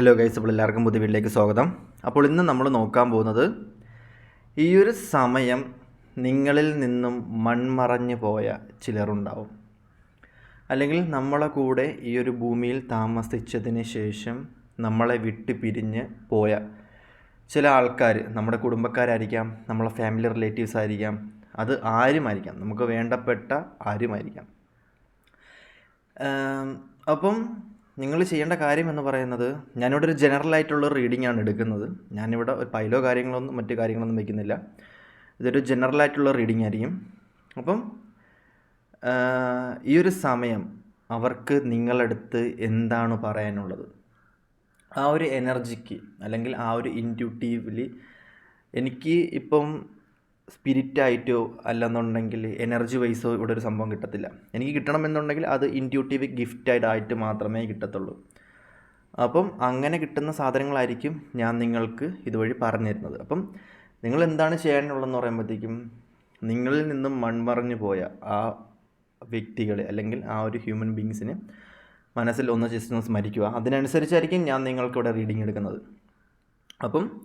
Hello guys അപ്പോൾ എല്ലാവർക്കും പുതിയ വീട്ടിലേക്ക് സ്വാഗതം. അപ്പോൾ ഇന്ന് നമ്മൾ നോക്കാൻ പോകുന്നത് ഈ ഒരു സമയം നിങ്ങളിൽ നിന്നും മൺമറഞ്ഞു പോയ ചിലരുണ്ടാവും. അല്ലെങ്കിൽ നമ്മളെ കൂടെ ഈ ഒരു ഭൂമിയിൽ താമസിച്ചതിന് ശേഷം നമ്മളെ വിട്ട് പിരിഞ്ഞ് പോയ ചില ആൾക്കാർ നമ്മുടെ കുടുംബക്കാരായിരിക്കാം നമ്മളെ ഫാമിലി റിലേറ്റീവ്സ് ആയിരിക്കാം അത് ആരുമായിരിക്കാം? നമുക്ക് വേണ്ടപ്പെട്ട ആരുമായിരിക്കാം? അപ്പം നിങ്ങൾ ചെയ്യേണ്ട കാര്യം എന്ന് പറയുന്നത് ഞാനിവിടെ ഒരു ജനറൽ ആയിട്ടുള്ള റീഡിംഗ് ആണ് എടുക്കുന്നത്. ഞാനിവിടെ ഒരു പൈലോ കാര്യങ്ങളൊന്നും മറ്റു കാര്യങ്ങളൊന്നും വയ്ക്കുന്നില്ല ഇതൊരു ജനറൽ ആയിട്ടുള്ള റീഡിംഗ് ആയിരിക്കും. അപ്പം ഈ ഒരു സമയം അവർക്ക് നിങ്ങളടുത്ത് എന്താണ് പറയാനുള്ളത്? ആ ഒരു എനർജിക്ക് അല്ലെങ്കിൽ ആ ഒരു ഇന്റ്യൂട്ടീവ്ലി എനിക്ക് ഇപ്പം സ്പിരിറ്റായിട്ടോ അല്ലെന്നുണ്ടെങ്കിൽ എനർജി വൈസോ ഇവിടെ ഒരു സംഭവം കിട്ടത്തില്ല. എനിക്ക് കിട്ടണമെന്നുണ്ടെങ്കിൽ അത് ഇന്റ്യൂട്ടീവ് ഗിഫ്റ്റായിട്ട് മാത്രമേ കിട്ടത്തുള്ളൂ. അപ്പം അങ്ങനെ കിട്ടുന്ന സാധനങ്ങളായിരിക്കും ഞാൻ നിങ്ങൾക്ക് ഇതുവഴി പറഞ്ഞു തരുന്നത് അപ്പം നിങ്ങൾ എന്താണ് ചെയ്യാനുള്ളതെന്ന് പറയുമ്പോഴത്തേക്കും നിങ്ങളിൽ നിന്നും മൺമറഞ്ഞു പോയ ആ വ്യക്തികളെ അല്ലെങ്കിൽ ആ ഒരു ഹ്യൂമൻ ബീങ്സിനെ മനസ്സിൽ ഒന്ന് ജസ്റ്റ് ഒന്ന് സ്മരിക്കുക. അതിനനുസരിച്ചായിരിക്കും ഞാൻ നിങ്ങൾക്കിവിടെ റീഡിംഗ് എടുക്കുന്നത്. അപ്പം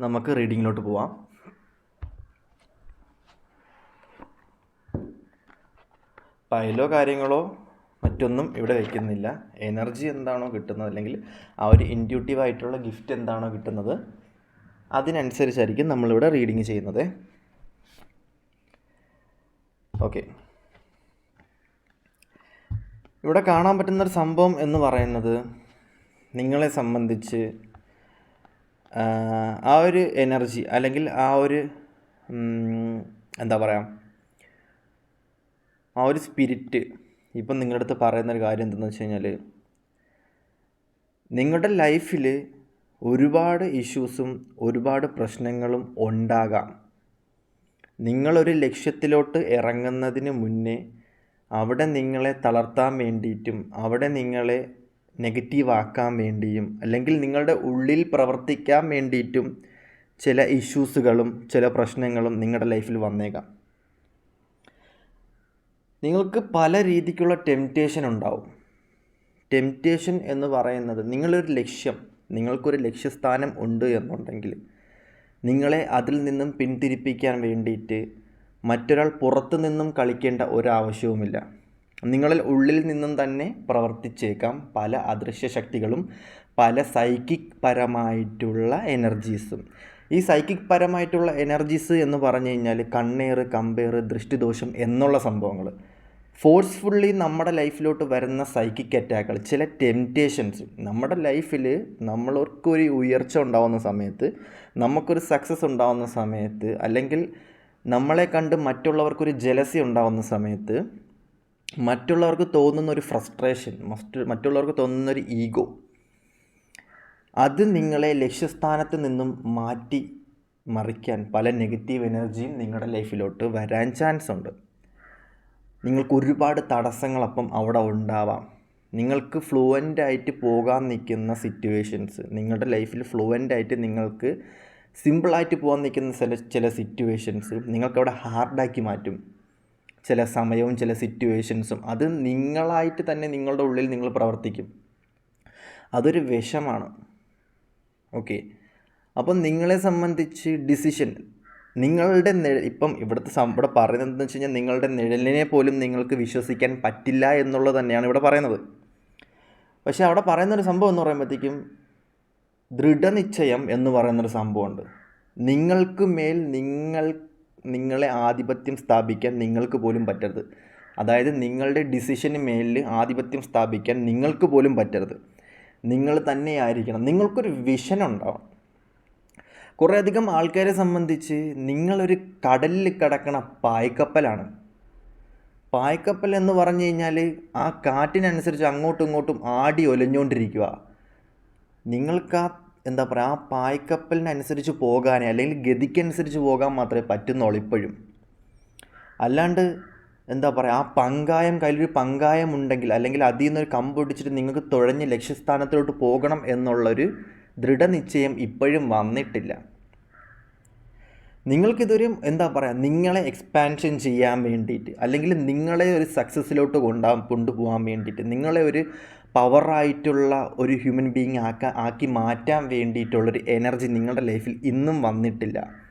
നമുക്ക് റീഡിങ്ങിലോട്ട് പോവാം. ഫയലോ കാര്യങ്ങളോ മറ്റൊന്നും ഇവിടെ വയ്ക്കുന്നില്ല എനർജി എന്താണോ കിട്ടുന്നത് അല്ലെങ്കിൽ ആ ഒരു ഇന്റ്യൂട്ടീവായിട്ടുള്ള ഗിഫ്റ്റ് എന്താണോ കിട്ടുന്നത് അതിനനുസരിച്ചായിരിക്കും നമ്മളിവിടെ റീഡിങ് ചെയ്യുന്നത്. ഓക്കെ. ഇവിടെ കാണാൻ പറ്റുന്നൊരു സംഭവം എന്ന് പറയുന്നത് നിങ്ങളെ സംബന്ധിച്ച് ആ, ഒരു എനർജി അല്ലെങ്കിൽ ആ ഒരു എന്താ പറയുക ആ ഒരു സ്പിരിറ്റ് ഇപ്പം നിങ്ങളുടെ അടുത്ത് പറയുന്ന ഒരു കാര്യം എന്തെന്ന് വെച്ച് കഴിഞ്ഞാൽ നിങ്ങളുടെ ലൈഫിൽ ഒരുപാട് ഇഷ്യൂസും ഒരുപാട് പ്രശ്നങ്ങളും ഉണ്ടാകാം. നിങ്ങളൊരു ലക്ഷ്യത്തിലോട്ട് ഇറങ്ങുന്നതിന് മുന്നേ അവിടെ നിങ്ങളെ തളർത്താൻ വേണ്ടിയിട്ടും അവിടെ നിങ്ങളെ നെഗറ്റീവാക്കാൻ വേണ്ടിയും അല്ലെങ്കിൽ നിങ്ങളുടെ ഉള്ളിൽ പ്രവർത്തിക്കാൻ വേണ്ടിയിട്ടും ചില ഇഷ്യൂസുകളും ചില പ്രശ്നങ്ങളും നിങ്ങളുടെ ലൈഫിൽ വന്നേക്കാം. നിങ്ങൾക്ക് പല രീതിക്കുള്ള ടെംപ്റ്റേഷൻ ഉണ്ടാവും. ടെംപ്റ്റേഷൻ എന്ന് പറയുന്നത് നിങ്ങളൊരു ലക്ഷ്യം നിങ്ങൾക്കൊരു ലക്ഷ്യസ്ഥാനം ഉണ്ട് എന്നുണ്ടെങ്കിൽ നിങ്ങളെ അതിൽ നിന്നും പിന്തിരിപ്പിക്കാൻ വേണ്ടിയിട്ട് മറ്റൊരാൾ പുറത്തു നിന്നും കളിക്കേണ്ട ഒരാവശ്യവുമില്ല. നിങ്ങളിൽ ഉള്ളിൽ നിന്നും തന്നെ പ്രവർത്തിച്ചേക്കാം. പല അദൃശ്യ ശക്തികളും പല സൈക്കിക് പരമായിട്ടുള്ള എനർജീസും ഈ സൈക്കിക് പരമായിട്ടുള്ള എനർജീസ് എന്ന് പറഞ്ഞു കഴിഞ്ഞാൽ കണ്ണേറ് കമ്പേറ് ദൃഷ്ടിദോഷം എന്നുള്ള സംഭവങ്ങൾ ഫോഴ്സ്ഫുള്ളി നമ്മുടെ ലൈഫിലോട്ട് വരുന്ന സൈക്കിക് അറ്റാക്കുകൾ ചില ടെംപ്റ്റേഷൻസ് നമ്മുടെ ലൈഫിൽ നമ്മൾക്കൊരു ഉയർച്ച ഉണ്ടാവുന്ന സമയത്ത് നമുക്കൊരു സക്സസ് ഉണ്ടാവുന്ന സമയത്ത് അല്ലെങ്കിൽ നമ്മളെ കണ്ട് മറ്റുള്ളവർക്കൊരു ജലസി ഉണ്ടാവുന്ന സമയത്ത് മറ്റുള്ളവർക്ക് തോന്നുന്ന ഒരു ഫ്രസ്ട്രേഷൻ മറ്റ് മറ്റുള്ളവർക്ക് തോന്നുന്ന ഒരു ഈഗോ അത് നിങ്ങളെ ലക്ഷ്യസ്ഥാനത്ത് നിന്നും മാറ്റി മറിക്കാൻ പല നെഗറ്റീവ് എനർജിയും നിങ്ങളുടെ ലൈഫിലോട്ട് വരാൻ ചാൻസ് ഉണ്ട്. നിങ്ങൾക്ക് ഒരുപാട് തടസ്സങ്ങളപ്പം അവിടെ ഉണ്ടാവാം. നിങ്ങൾക്ക് ഫ്ലുവന്റ് ആയിട്ട് പോകാൻ നിൽക്കുന്ന സിറ്റുവേഷൻസ് നിങ്ങളുടെ ലൈഫിൽ ഫ്ലുവന്റ് ആയിട്ട് നിങ്ങൾക്ക് സിമ്പിളായിട്ട് പോകാൻ നിൽക്കുന്ന ചില ചില സിറ്റുവേഷൻസ് നിങ്ങൾക്കവിടെ ഹാർഡാക്കി മാറ്റും. ചില സമയവും ചില സിറ്റുവേഷൻസും അത് നിങ്ങളായിട്ട് തന്നെ നിങ്ങളുടെ ഉള്ളിൽ നിങ്ങൾ പ്രവർത്തിക്കും. അതൊരു വിഷമാണ്. ഓക്കെ അപ്പം നിങ്ങളെ സംബന്ധിച്ച് ഡിസിഷൻ നിങ്ങളുടെ നിഴൽ ഇപ്പം ഇവിടുത്തെ ഇവിടെ പറയുന്നത് എന്താണെന്ന് വെച്ച് കഴിഞ്ഞാൽ നിങ്ങളുടെ നിഴലിനെ പോലും നിങ്ങൾക്ക് വിശ്വസിക്കാൻ പറ്റില്ല എന്നുള്ളത് തന്നെയാണ് ഇവിടെ പറയുന്നത്. പക്ഷേ അവിടെ പറയുന്നൊരു സംഭവം എന്ന് പറയുമ്പോഴത്തേക്കും ദൃഢനിശ്ചയം എന്ന് പറയുന്നൊരു സംഭവമുണ്ട്. നിങ്ങൾക്ക് മേൽ നിങ്ങൾ നിങ്ങളെ ആധിപത്യം സ്ഥാപിക്കാൻ നിങ്ങൾക്ക് പോലും പറ്റരുത്. അതായത് നിങ്ങളുടെ ഡിസിഷന് മേലിൽ ആധിപത്യം സ്ഥാപിക്കാൻ നിങ്ങൾക്ക് പോലും പറ്റരുത്. നിങ്ങൾ തന്നെ തന്നെയായിരിക്കണം. നിങ്ങൾക്കൊരു വിഷൻ ഉണ്ടാവണം കുറേയധികം ആൾക്കാരെ സംബന്ധിച്ച് നിങ്ങളൊരു കടലിൽ കിടക്കണ പായ്ക്കപ്പലാണ്. പായ്ക്കപ്പൽ എന്ന് പറഞ്ഞു കഴിഞ്ഞാൽ ആ കാറ്റിനനുസരിച്ച് അങ്ങോട്ടും ഇങ്ങോട്ടും ആടി ഒലഞ്ഞുകൊണ്ടിരിക്കുക നിങ്ങൾക്ക് ആ എന്താ പറയുക ആ പായ്ക്കപ്പലിനനുസരിച്ച് പോകാനേ അല്ലെങ്കിൽ ഗതിക്കനുസരിച്ച് പോകാൻ മാത്രമേ പറ്റുന്നുള്ളൂ ഇപ്പോഴും. അല്ലാണ്ട് എന്താ പറയുക ആ പങ്കായം കയ്യിലൊരു പങ്കായം ഉണ്ടെങ്കിൽ അല്ലെങ്കിൽ അതിൽ നിന്നൊരു കമ്പ് പിടിച്ചിട്ട് നിങ്ങൾക്ക് തുഴഞ്ഞ് ലക്ഷ്യസ്ഥാനത്തിലോട്ട് പോകണം എന്നുള്ളൊരു ദൃഢനിശ്ചയം ഇപ്പോഴും വന്നിട്ടില്ല. നിങ്ങൾക്കിതൊരു എന്താ പറയുക നിങ്ങളെ എക്സ്പാൻഷൻ ചെയ്യാൻ വേണ്ടിയിട്ട് അല്ലെങ്കിൽ നിങ്ങളെ ഒരു സക്സസ്സിലോട്ട് കൊണ്ടാ കൊണ്ടുപോകാൻ വേണ്ടിയിട്ട് നിങ്ങളെ ഒരു പവറായിട്ടുള്ള ഒരു ഹ്യൂമൻ ബീങ് ആക്കാൻ ആക്കി മാറ്റാൻ വേണ്ടിയിട്ടുള്ളൊരു എനർജി നിങ്ങളുടെ ലൈഫിൽ ഇന്നും വന്നിട്ടില്ല.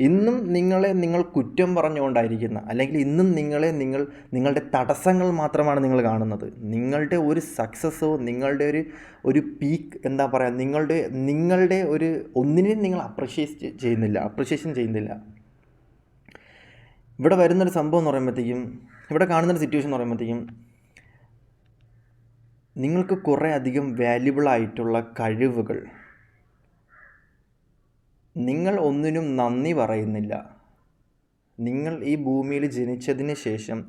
ഇന്നും നിങ്ങളെ നിങ്ങൾ കുറ്റം പറഞ്ഞുകൊണ്ടായിരിക്കുന്ന അല്ലെങ്കിൽ ഇന്നും നിങ്ങളെ നിങ്ങൾ നിങ്ങളുടെ തടസ്സങ്ങൾ മാത്രമാണ് നിങ്ങൾ കാണുന്നത്. നിങ്ങളുടെ ഒരു സക്സസ്സോ നിങ്ങളുടെ ഒരു ഒരു പീക്ക് എന്താ പറയുക നിങ്ങളുടെ നിങ്ങളുടെ ഒരു ഒന്നിനെയും നിങ്ങൾ അപ്രിഷിയേറ്റ് ചെയ്യുന്നില്ല അപ്രിഷിയേഷൻ ചെയ്യുന്നില്ല. ഇവിടെ വരുന്നൊരു സംഭവം എന്ന് പറയുമ്പോഴത്തേക്കും ഇവിടെ കാണുന്നൊരു സിറ്റുവേഷൻ എന്ന് പറയുമ്പോഴത്തേക്കും നിങ്ങൾക്ക് കുറേ അധികം വാല്യുബിൾ ആയിട്ടുള്ള കഴിവുകൾ നിങ്ങൾ ഒന്നിനും നന്ദി പറയുന്നില്ല. നിങ്ങൾ ഈ ഭൂമിയിൽ ജനിച്ചതിന് ശേഷം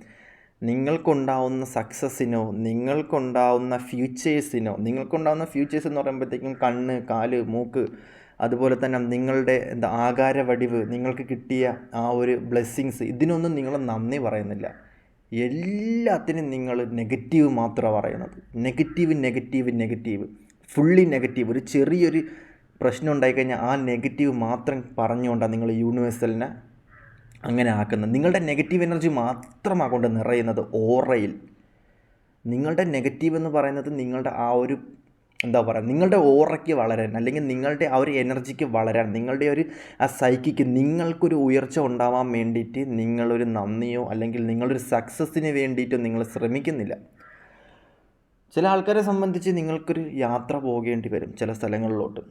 നിങ്ങൾക്കുണ്ടാവുന്ന സക്സസ്സിനോ നിങ്ങൾക്കുണ്ടാവുന്ന ഫ്യൂച്ചേഴ്സിനോ നിങ്ങൾക്കുണ്ടാവുന്ന ഫ്യൂച്ചേഴ്സ് എന്ന് പറയുമ്പോഴത്തേക്കും കണ്ണ് കാൽ മൂക്ക് അതുപോലെ തന്നെ നിങ്ങളുടെ എന്താ ആകാര വടിവ് നിങ്ങൾക്ക് കിട്ടിയ ആ ഒരു ബ്ലെസ്സിങ്സ് ഇതിനൊന്നും നിങ്ങൾ നന്ദി പറയുന്നില്ല. എല്ലാത്തിനും നിങ്ങൾ നെഗറ്റീവ് മാത്രമാണ് പറയുന്നത്. Negative negative negative fully negative ഒരു ചെറിയൊരു പ്രശ്നം ഉണ്ടായിക്കഴിഞ്ഞാൽ ആ നെഗറ്റീവ് മാത്രം പറഞ്ഞുകൊണ്ടാണ് നിങ്ങൾ യൂണിവേഴ്സലിനെ അങ്ങനെ ആക്കുന്നത്. നിങ്ങളുടെ നെഗറ്റീവ് എനർജി മാത്രമാണ് കൊണ്ട് നിറയുന്നത് ഓറയിൽ. നിങ്ങളുടെ നെഗറ്റീവ് എന്ന് പറയുന്നത് നിങ്ങളുടെ ആ ഒരു എന്താ പറയുക നിങ്ങളുടെ ഓറയ്ക്ക് വളരാൻ അല്ലെങ്കിൽ നിങ്ങളുടെ ആ ഒരു എനർജിക്ക് വളരാൻ നിങ്ങളുടെ ഒരു ആ സൈക്കിക്ക് നിങ്ങൾക്കൊരു ഉയർച്ച ഉണ്ടാവാൻ വേണ്ടിയിട്ട് നിങ്ങളൊരു നന്ദിയോ അല്ലെങ്കിൽ നിങ്ങളൊരു സക്സസ്സിന് വേണ്ടിയിട്ടോ നിങ്ങൾ ശ്രമിക്കുന്നില്ല. ചില ആൾക്കാരെ സംബന്ധിച്ച് നിങ്ങൾക്കൊരു യാത്ര പോകേണ്ടി വരും ചില സ്ഥലങ്ങളിലോട്ട്.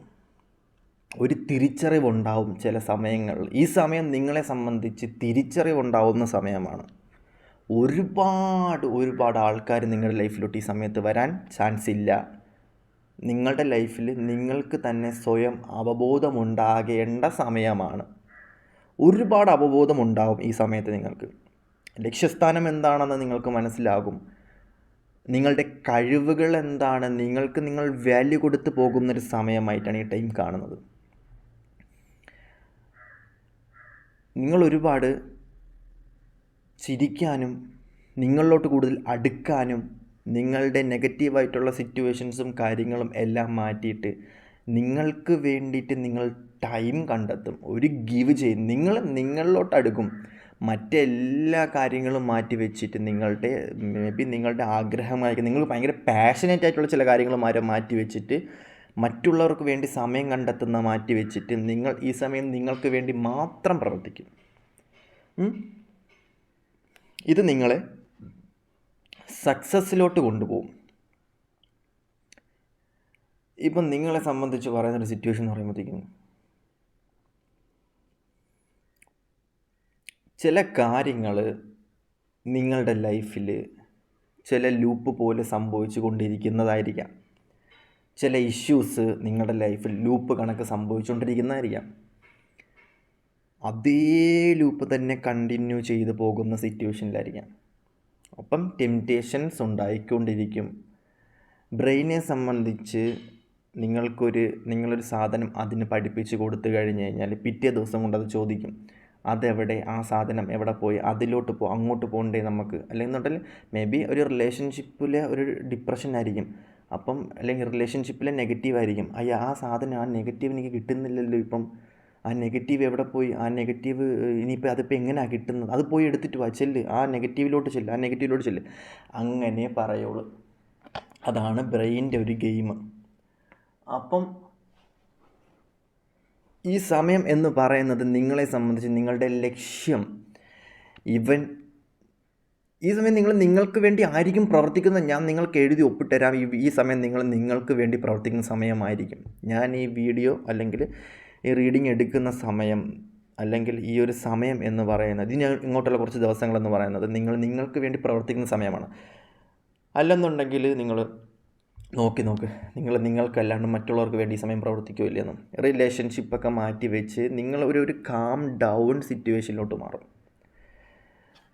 ഒരു തിരിച്ചറിവുണ്ടാവും ചില സമയങ്ങളിൽ. ഈ സമയം നിങ്ങളെ സംബന്ധിച്ച് തിരിച്ചറിവുണ്ടാവുന്ന സമയമാണ്. ഒരുപാട് ഒരുപാട് ആൾക്കാർ നിങ്ങളുടെ ലൈഫിലോട്ട് ഈ സമയത്ത് വരാൻ ചാൻസ് ഇല്ല നിങ്ങളുടെ ലൈഫിൽ നിങ്ങൾക്ക് തന്നെ സ്വയം അവബോധമുണ്ടാകേണ്ട സമയമാണ്. ഒരുപാട് അവബോധമുണ്ടാവും ഈ സമയത്ത് നിങ്ങൾക്ക്. ലക്ഷ്യസ്ഥാനം എന്താണെന്ന് നിങ്ങൾക്ക് മനസ്സിലാകും. നിങ്ങളുടെ കഴിവുകൾ എന്താണ്? നിങ്ങൾക്ക് നിങ്ങൾ വാല്യൂ കൊടുത്ത് പോകുന്നൊരു സമയമായിട്ടാണ് ഈ ടൈം കാണുന്നത്. നിങ്ങൾ ഒരുപാട് ചിരിക്കാനും നിങ്ങളിലോട്ട് കൂടുതൽ അടുക്കാനും നിങ്ങളുടെ നെഗറ്റീവായിട്ടുള്ള സിറ്റുവേഷൻസും കാര്യങ്ങളും എല്ലാം മാറ്റിയിട്ട് നിങ്ങൾക്ക് വേണ്ടിയിട്ട് നിങ്ങൾ ടൈം കണ്ടെത്തും. ഒരു ഗിവ് ചെയ്യും. നിങ്ങൾ നിങ്ങളിലോട്ട് അടുക്കും. മറ്റെല്ലാ കാര്യങ്ങളും മാറ്റി വെച്ചിട്ട് നിങ്ങളുടെ മേ ബി നിങ്ങളുടെ ആഗ്രഹമായിരിക്കും. നിങ്ങൾ ഭയങ്കര പാഷനേറ്റ് ആയിട്ടുള്ള ചില കാര്യങ്ങൾ മാറ്റി വെച്ചിട്ട് മറ്റുള്ളവർക്ക് വേണ്ടി സമയം കണ്ടെത്തുന്ന മാറ്റി വെച്ചിട്ട് നിങ്ങൾ ഈ സമയം നിങ്ങൾക്ക് വേണ്ടി മാത്രം പ്രവർത്തിക്കും. ഇത് നിങ്ങളെ സക്സസ്സിലോട്ട് കൊണ്ടുപോകും. ഇപ്പം നിങ്ങളെ സംബന്ധിച്ച് പറയുന്നൊരു സിറ്റുവേഷൻ എന്ന് പറയുമ്പോഴത്തേക്കും ചില കാര്യങ്ങൾ നിങ്ങളുടെ ലൈഫിൽ ചില ലൂപ്പ് പോലെ സംഭവിച്ചു കൊണ്ടിരിക്കുന്നതായിരിക്കാം. ചില ഇഷ്യൂസ് നിങ്ങളുടെ ലൈഫിൽ ലൂപ്പ് കണക്ക് സംഭവിച്ചുകൊണ്ടിരിക്കുന്നതായിരിക്കാം അതേ ലൂപ്പ് തന്നെ കണ്ടിന്യൂ ചെയ്തു പോകുന്ന സിറ്റുവേഷനിലായിരിക്കാം അപ്പം ടെംപ്റ്റേഷൻസ് ഉണ്ടായിക്കൊണ്ടിരിക്കും. ബ്രെയിനെ സംബന്ധിച്ച് നിങ്ങൾക്കൊരു നിങ്ങളൊരു സാധനം അതിന് പഠിപ്പിച്ച് കൊടുത്തു കഴിഞ്ഞ് കഴിഞ്ഞാൽ പിറ്റേ ദിവസം കൊണ്ട് അത് ചോദിക്കും. അതെവിടെ? ആ സാധനം എവിടെ പോയി? അതിലോട്ട് പോ അങ്ങോട്ട് പോകണ്ടേ നമുക്ക്? അല്ലെങ്കിൽ മേ ബി ഒരു റിലേഷൻഷിപ്പിലെ ഒരു ഡിപ്രഷൻ ആയിരിക്കും. അപ്പം അല്ലെങ്കിൽ റിലേഷൻഷിപ്പിലെ നെഗറ്റീവ് ആയിരിക്കും. അയ്യ ആ സാധനം ആ നെഗറ്റീവ് എനിക്ക് കിട്ടുന്നില്ലല്ലോ ഇപ്പം. ആ നെഗറ്റീവ് എവിടെ പോയി? ആ നെഗറ്റീവ് ഇനിയിപ്പോൾ അതിപ്പോൾ എങ്ങനെയാണ് കിട്ടുന്നത്? അത് പോയി എടുത്തിട്ട് വാ ചെല്ല്. ആ നെഗറ്റീവിലോട്ട് ചെല്ല് ആ നെഗറ്റീവിലോട്ട് ചെല്ല്. അങ്ങനെ പറയുള്ളൂ അതാണ് ബ്രെയിന്റെ ഒരു ഗെയിം. അപ്പം ഈ സമയം എന്ന് പറയുന്നത് നിങ്ങളെ സംബന്ധിച്ച് നിങ്ങളുടെ ലക്ഷ്യം. ഇവൻ ഈ സമയം നിങ്ങൾ നിങ്ങൾക്ക് വേണ്ടി ആയിരിക്കും പ്രവർത്തിക്കുന്നത് ഞാൻ നിങ്ങൾക്ക് എഴുതി ഒപ്പിട്ടുതരാം ഈ ഈ സമയം നിങ്ങൾ നിങ്ങൾക്ക് വേണ്ടി പ്രവർത്തിക്കുന്ന സമയമായിരിക്കും. ഞാൻ ഈ വീഡിയോ അല്ലെങ്കിൽ ഈ റീഡിങ് എടുക്കുന്ന സമയം അല്ലെങ്കിൽ ഈ ഒരു സമയം എന്ന് പറയുന്നത് ഇനി ഇങ്ങോട്ടുള്ള കുറച്ച് ദിവസങ്ങളെന്ന് പറയുന്നത് നിങ്ങൾ നിങ്ങൾക്ക് വേണ്ടി പ്രവർത്തിക്കുന്ന സമയമാണ്. അല്ലെന്നുണ്ടെങ്കിൽ നിങ്ങൾ നോക്കി നോക്ക്. നിങ്ങൾ നിങ്ങൾക്കല്ലാണ്ട് മറ്റുള്ളവർക്ക് വേണ്ടി ഈ സമയം പ്രവർത്തിക്കുകയില്ലെന്നും റിലേഷൻഷിപ്പൊക്കെ മാറ്റി വെച്ച് നിങ്ങൾ ഒരു ഒരു കാം ഡൗൺ സിറ്റുവേഷനിലോട്ട് മാറും.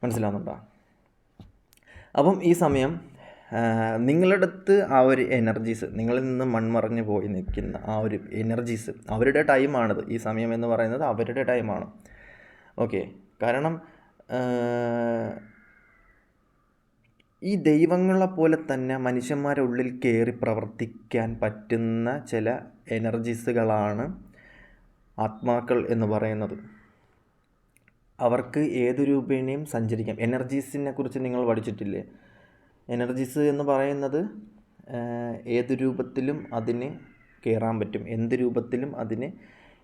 മനസ്സിലാവുന്നുണ്ടോ? അപ്പം ഈ സമയം നിങ്ങളുടെ അടുത്ത് ആ ഒരു എനർജീസ് നിങ്ങളിൽ നിന്ന് മൺമറഞ്ഞു പോയി നിൽക്കുന്ന ആ ഒരു എനർജീസ് അവരുടെ ടൈമാണിത് ഈ സമയം എന്ന് പറയുന്നത് അവരുടെ ടൈമാണ് ഓക്കെ കാരണം ഈ ദൈവങ്ങളെ പോലെ തന്നെ മനുഷ്യന്മാരുടെ ഉള്ളിൽ കയറി പ്രവർത്തിക്കാൻ പറ്റുന്ന ചില എനർജീസുകളാണ് ആത്മാക്കൾ എന്ന് പറയുന്നത്. അവർക്ക് ഏത് രൂപേണയും സഞ്ചരിക്കാം. എനർജീസിനെ കുറിച്ച് നിങ്ങൾ പഠിച്ചിട്ടില്ലേ? എനർജീസ് എന്ന് പറയുന്നത് ഏത് രൂപത്തിലും അതിന് കയറാൻ പറ്റും. എന്ത് രൂപത്തിലും അതിന്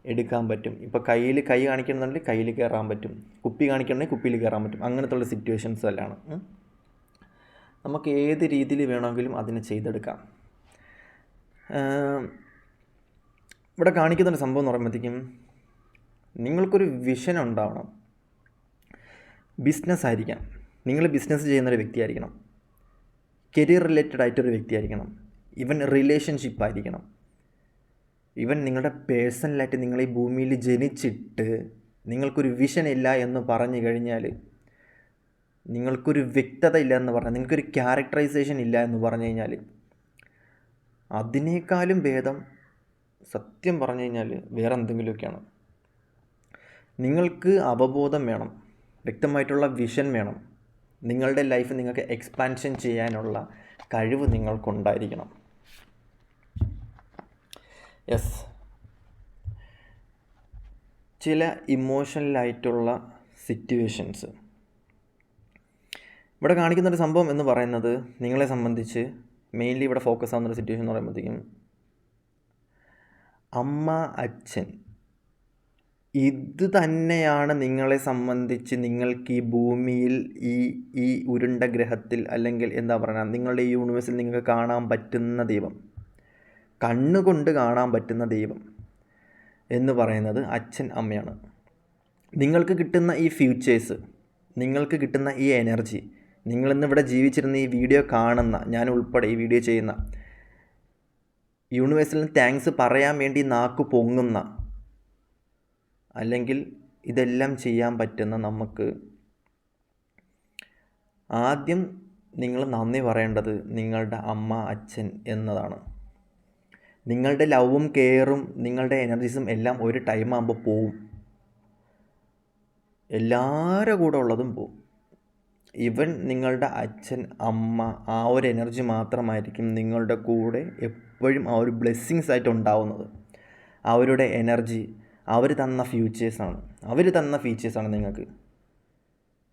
എടുക്കാൻ പറ്റും. ഇപ്പോൾ കയ്യിൽ കൈ കാണിക്കണമെന്നുണ്ടെങ്കിൽ കയ്യിൽ കയറാൻ പറ്റും. കുപ്പി കാണിക്കണമെങ്കിൽ കുപ്പിയിൽ കയറാൻ പറ്റും. അങ്ങനത്തെ ഉള്ള സിറ്റുവേഷൻസ് എല്ലാം നമുക്ക് ഏത് രീതിയിൽ വേണമെങ്കിലും അതിനെ ചെയ്തെടുക്കാം. ഇവിടെ കാണിക്കുന്ന സംഭവം എന്ന് പറയുമ്പോഴത്തേക്കും നിങ്ങൾക്കൊരു വിഷൻ ഉണ്ടാവണം. ബിസിനസ് ആയിരിക്കാം നിങ്ങൾ ബിസിനസ് ചെയ്യുന്നൊരു വ്യക്തിയായിരിക്കണം. കരിയർ റിലേറ്റഡ് ആയിട്ടൊരു വ്യക്തിയായിരിക്കണം. ഇവൻ റിലേഷൻഷിപ്പ് ആയിരിക്കണം. ഇവൻ നിങ്ങളുടെ പേഴ്സണലായിട്ട് നിങ്ങൾ ഈ ഭൂമിയിൽ ജനിച്ചിട്ട് നിങ്ങൾക്കൊരു വിഷൻ ഇല്ല എന്ന് പറഞ്ഞു കഴിഞ്ഞാൽ നിങ്ങൾക്കൊരു വ്യക്തത ഇല്ല എന്ന് പറഞ്ഞാൽ നിങ്ങൾക്കൊരു ക്യാരക്ടറൈസേഷൻ ഇല്ല എന്ന് പറഞ്ഞു കഴിഞ്ഞാൽ അതിനേക്കാളും ഭേദം സത്യം പറഞ്ഞു കഴിഞ്ഞാൽ വേറെ എന്തെങ്കിലുമൊക്കെയാണ്. നിങ്ങൾക്ക് അവബോധം വേണം. വ്യക്തമായിട്ടുള്ള വിഷൻ വേണം. നിങ്ങളുടെ ലൈഫ് നിങ്ങൾക്ക് എക്സ്പാൻഷൻ ചെയ്യാനുള്ള കഴിവ് നിങ്ങൾക്കുണ്ടായിരിക്കണം. യെസ് ചില ഇമോഷണലായിട്ടുള്ള സിറ്റുവേഷൻസ് ഇവിടെ കാണിക്കുന്നൊരു സംഭവം എന്ന് പറയുന്നത് നിങ്ങളെ സംബന്ധിച്ച് മെയിൻലി ഇവിടെ ഫോക്കസ് ആവുന്നൊരു സിറ്റുവേഷൻ എന്ന് പറയുമ്പോഴത്തേക്കും അമ്മ അച്ഛൻ ഇത് തന്നെയാണ് നിങ്ങളെ സംബന്ധിച്ച് നിങ്ങൾക്ക് ഈ ഭൂമിയിൽ ഈ ഈ ഉരുണ്ട ഗ്രഹത്തിൽ അല്ലെങ്കിൽ എന്താ പറയുക നിങ്ങളുടെ ഈ യൂണിവേഴ്സിൽ നിങ്ങൾക്ക് കാണാൻ പറ്റുന്ന ദൈവം കണ്ണുകൊണ്ട് കാണാൻ പറ്റുന്ന ദൈവം എന്ന് പറയുന്നത് അച്ഛൻ അമ്മയാണ്. നിങ്ങൾക്ക് കിട്ടുന്ന ഈ ഫ്യൂച്ചേഴ്സ് നിങ്ങൾക്ക് കിട്ടുന്ന ഈ എനർജി നിങ്ങളിന്ന് ഇവിടെ ജീവിച്ചിരുന്ന ഈ വീഡിയോ കാണുന്ന ഞാൻ ഉൾപ്പെടെ ഈ വീഡിയോ ചെയ്യുന്ന യൂണിവേഴ്സിൽ താങ്ക്സ് പറയാൻ വേണ്ടി നാക്ക് പൊങ്ങുന്ന അല്ലെങ്കിൽ ഇതെല്ലാം ചെയ്യാൻ പറ്റുന്ന നമുക്ക് ആദ്യം നിങ്ങൾ നന്ദി പറയേണ്ടത് നിങ്ങളുടെ അമ്മ അച്ഛൻ എന്നതാണ്. നിങ്ങളുടെ ലവും കെയറും നിങ്ങളുടെ എനർജീസും എല്ലാം ഒരു ടൈം ആകുമ്പോൾ പോവും. എല്ലാവരുടെ കൂടെ ഉള്ളതും പോവും. ഇവൻ നിങ്ങളുടെ അച്ഛൻ അമ്മ ആ ഒരു എനർജി മാത്രമായിരിക്കും നിങ്ങളുടെ കൂടെ എപ്പോഴും ആ ഒരു ബ്ലെസ്സിങ്സ് ആയിട്ട് ഉണ്ടാവുന്നത്. അവരുടെ എനർജി അവർ തന്ന ഫ്യൂച്ചേഴ്സാണ് അവർ തന്ന ഫീച്ചേഴ്സാണ് നിങ്ങൾക്ക്.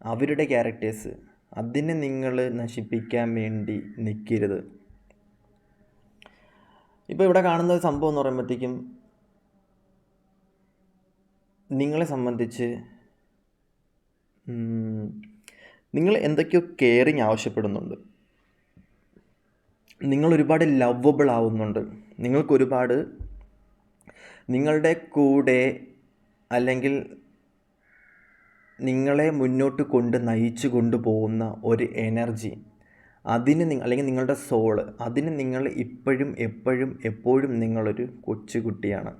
അവരുടെ ക്യാരക്ടേഴ്സ് അതിനെ നിങ്ങൾ നശിപ്പിക്കാൻ വേണ്ടി നിൽക്കരുത് ഇപ്പോൾ ഇവിടെ കാണുന്ന ഒരു സംഭവം എന്ന് പറയുമ്പോഴത്തേക്കും നിങ്ങളെ സംബന്ധിച്ച് നിങ്ങൾ എന്തൊക്കെയോ കെയറിങ് ആവശ്യപ്പെടുന്നുണ്ട്. നിങ്ങൾ ഒരുപാട് ലവബിൾ ആവുന്നുണ്ട്. നിങ്ങൾക്ക് ഒരുപാട് നിങ്ങളുടെ കൂടെ അല്ലെങ്കിൽ നിങ്ങളെ മുന്നോട്ട് കൊണ്ട് നയിച്ചു കൊണ്ടുപോകുന്ന ഒരു എനർജി. അതിന് നിങ്ങൾ അല്ലെങ്കിൽ നിങ്ങളുടെ സോൾ. അതിന് നിങ്ങൾ ഇപ്പോഴും എപ്പോഴും എപ്പോഴും നിങ്ങളൊരു കൊച്ചുകുട്ടിയാണ്.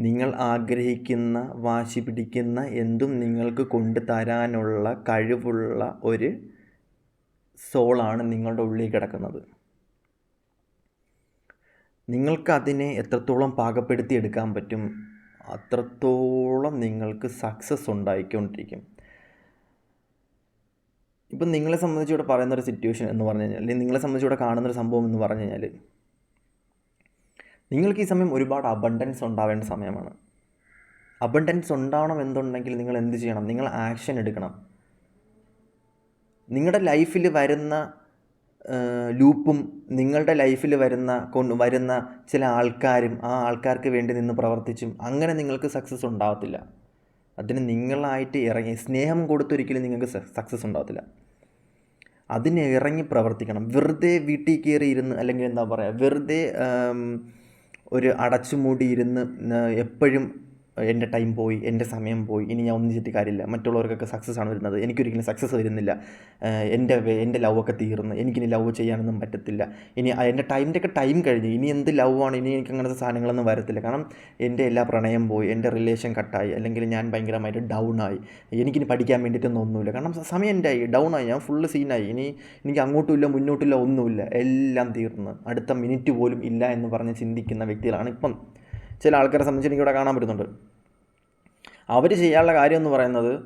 നിങ്ങൾ ആഗ്രഹിക്കുന്ന വാശി പിടിക്കുന്ന എന്തും നിങ്ങൾക്ക് കൊണ്ടു തരാനുള്ള കഴിവുള്ള ഒരു സോളാണ് നിങ്ങളുടെ ഉള്ളിൽ കിടക്കുന്നത്. നിങ്ങൾക്ക് അതിനെ എത്രത്തോളം പാകപ്പെടുത്തി എടുക്കാൻ പറ്റും? അത്രത്തോളം നിങ്ങൾക്ക് സക്സസ് ഉണ്ടായിക്കൊണ്ടിരിക്കും. ഇപ്പം നിങ്ങളെ സംബന്ധിച്ച് പറയുന്ന ഒരു സിറ്റുവേഷൻ എന്ന് പറഞ്ഞു കഴിഞ്ഞാൽ അല്ലെങ്കിൽ നിങ്ങളെ സംബന്ധിച്ച് ഇവിടെ കാണുന്നൊരു സംഭവം എന്ന് പറഞ്ഞു കഴിഞ്ഞാൽ നിങ്ങൾക്ക് ഈ സമയം ഒരുപാട് അബണ്ടൻസ് ഉണ്ടാവേണ്ട സമയമാണ്. അബണ്ടൻസ് ഉണ്ടാവണം എന്നുണ്ടെങ്കിൽ നിങ്ങൾ എന്ത് ചെയ്യണം? നിങ്ങൾ ആക്ഷൻ എടുക്കണം. നിങ്ങളുടെ ലൈഫിൽ വരുന്ന ലൂപ്പും നിങ്ങളുടെ ലൈഫിൽ വരുന്ന കൊണ്ട് വരുന്ന ചില ആൾക്കാരും ആ ആൾക്കാർക്ക് വേണ്ടി നിന്ന് പ്രവർത്തിച്ചും അങ്ങനെ നിങ്ങൾക്ക് സക്സസ് ഉണ്ടാവത്തില്ല. അതിന് നിങ്ങളായിട്ട് ഇറങ്ങി സ്നേഹം കൊടുത്തൊരിക്കലും നിങ്ങൾക്ക് സക്സസ് ഉണ്ടാവത്തില്ല. അതിന് ഇറങ്ങി പ്രവർത്തിക്കണം. വെറുതെ വീട്ടിൽ കയറി ഇരുന്ന് അല്ലെങ്കിൽ എന്താ പറയുക വെറുതെ ഒരു അടച്ചുമൂടി ഇരുന്ന് എപ്പോഴും എന്റെ ടൈം പോയി എന്റെ സമയം പോയി ഇനി ഞാൻ ഒന്നിച്ചിട്ട് കാര്യമില്ല. മറ്റുള്ളവർക്കൊക്കെ സക്സസ് ആണ് വരുന്നത്. എനിക്കൊരിക്കലും സക്സസ് വരുന്നില്ല. എന്റെ എന്റെ ലവൊക്കെ തീർന്ന്. എനിക്കിനി ലവ് ചെയ്യാനൊന്നും പറ്റത്തില്ല. ഇനി എന്റെ ടൈമിന്റെ ഒക്കെ ടൈം കഴിഞ്ഞു. ഇനി എന്ത് ലവാണ് ഇനി എനിക്ക് അങ്ങനത്തെ സാധനങ്ങളൊന്നും വരത്തില്ല. കാരണം എന്റെ എല്ലാ പ്രണയം പോയി. എന്റെ റിലേഷൻ കട്ടായി അല്ലെങ്കിൽ ഞാൻ ഭയങ്കരമായിട്ട് ഡൗൺ ആയി. എനിക്കിനി പഠിക്കാൻ വേണ്ടിയിട്ടൊന്നും ഒന്നുമില്ല. കാരണം സമയം എന്റെ ആയി. ഡൗൺ ആയി. ഞാൻ ഫുള്ള് സീനായി ഇനി എനിക്ക് അങ്ങോട്ടും മുന്നോട്ടില്ല ഒന്നുമില്ല. എല്ലാം തീർന്നു. അടുത്ത മിനിറ്റ് പോലും ഇല്ല എന്ന് പറഞ്ഞ് ചിന്തിക്കുന്ന വ്യക്തികളാണ് ഇപ്പം. ചില ആൾക്കാരെ സംബന്ധിച്ച് എനിക്കിവിടെ കാണാൻ പറ്റുന്നുണ്ട്. അവർ ചെയ്യാനുള്ള കാര്യം എന്ന് പറയുന്നത്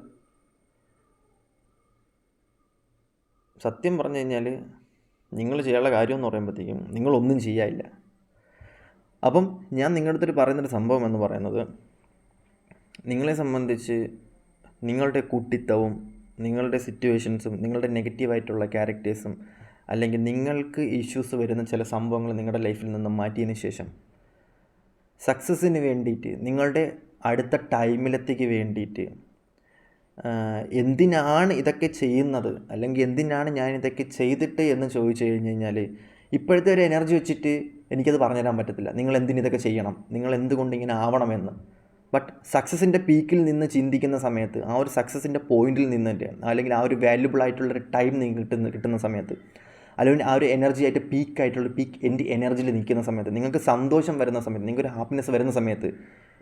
സത്യം പറഞ്ഞു കഴിഞ്ഞാൽ നിങ്ങൾ ചെയ്യാനുള്ള കാര്യം എന്ന് പറയുമ്പോഴത്തേക്കും നിങ്ങളൊന്നും ചെയ്യാനില്ല. അപ്പം ഞാൻ നിങ്ങളുടെ അടുത്തൊരു പറയുന്നൊരു സംഭവം എന്ന് പറയുന്നത് നിങ്ങളെ സംബന്ധിച്ച് നിങ്ങളുടെ കുട്ടിത്തവും നിങ്ങളുടെ സിറ്റുവേഷൻസും നിങ്ങളുടെ നെഗറ്റീവായിട്ടുള്ള ക്യാരക്ടേഴ്സും അല്ലെങ്കിൽ നിങ്ങൾക്ക് ഇഷ്യൂസ് വരുന്ന ചില സംഭവങ്ങൾ നിങ്ങളുടെ ലൈഫിൽ നിന്ന് മാറ്റിയതിന് ശേഷം സക്സസ്സിന് വേണ്ടിയിട്ട് നിങ്ങളുടെ അടുത്ത ടൈമിലെത്തിക്ക് വേണ്ടിയിട്ട് എന്തിനാണ് ഇതൊക്കെ ചെയ്യുന്നത്? അല്ലെങ്കിൽ എന്തിനാണ് ഞാൻ ഇതൊക്കെ ചെയ്തിട്ട് എന്ന് ചോദിച്ചു കഴിഞ്ഞ് കഴിഞ്ഞാൽ ഇപ്പോഴത്തെ ഒരു എനർജി വെച്ചിട്ട് എനിക്കത് പറഞ്ഞുതരാൻ പറ്റത്തില്ല. നിങ്ങൾ എന്തിനിതൊക്കെ ചെയ്യണം? നിങ്ങൾ എന്തുകൊണ്ട് ഇങ്ങനെ ആവണമെന്ന്. ബട്ട് സക്സസിന്റെ പീക്കിൽ നിന്ന് ചിന്തിക്കുന്ന സമയത്ത് ആ ഒരു സക്സസിന്റെ പോയിന്റിൽ നിന്നിട്ട് അല്ലെങ്കിൽ ആ ഒരു വാല്യുബിൾ ആയിട്ടുള്ളൊരു ടൈം നിങ്ങൾ കിട്ടുന്ന കിട്ടുന്ന സമയത്ത് അല്ലെങ്കിൽ ആ ഒരു എനർജി ആയിട്ട് പീക്ക് ആയിട്ടുള്ള പീക്ക് എന്റെ എനർജിയിൽ നിൽക്കുന്ന സമയത്ത് നിങ്ങൾക്ക് സന്തോഷം വരുന്ന സമയത്ത് നിങ്ങൾക്കൊരു ഹാപ്പിനെസ് വരുന്ന സമയത്ത്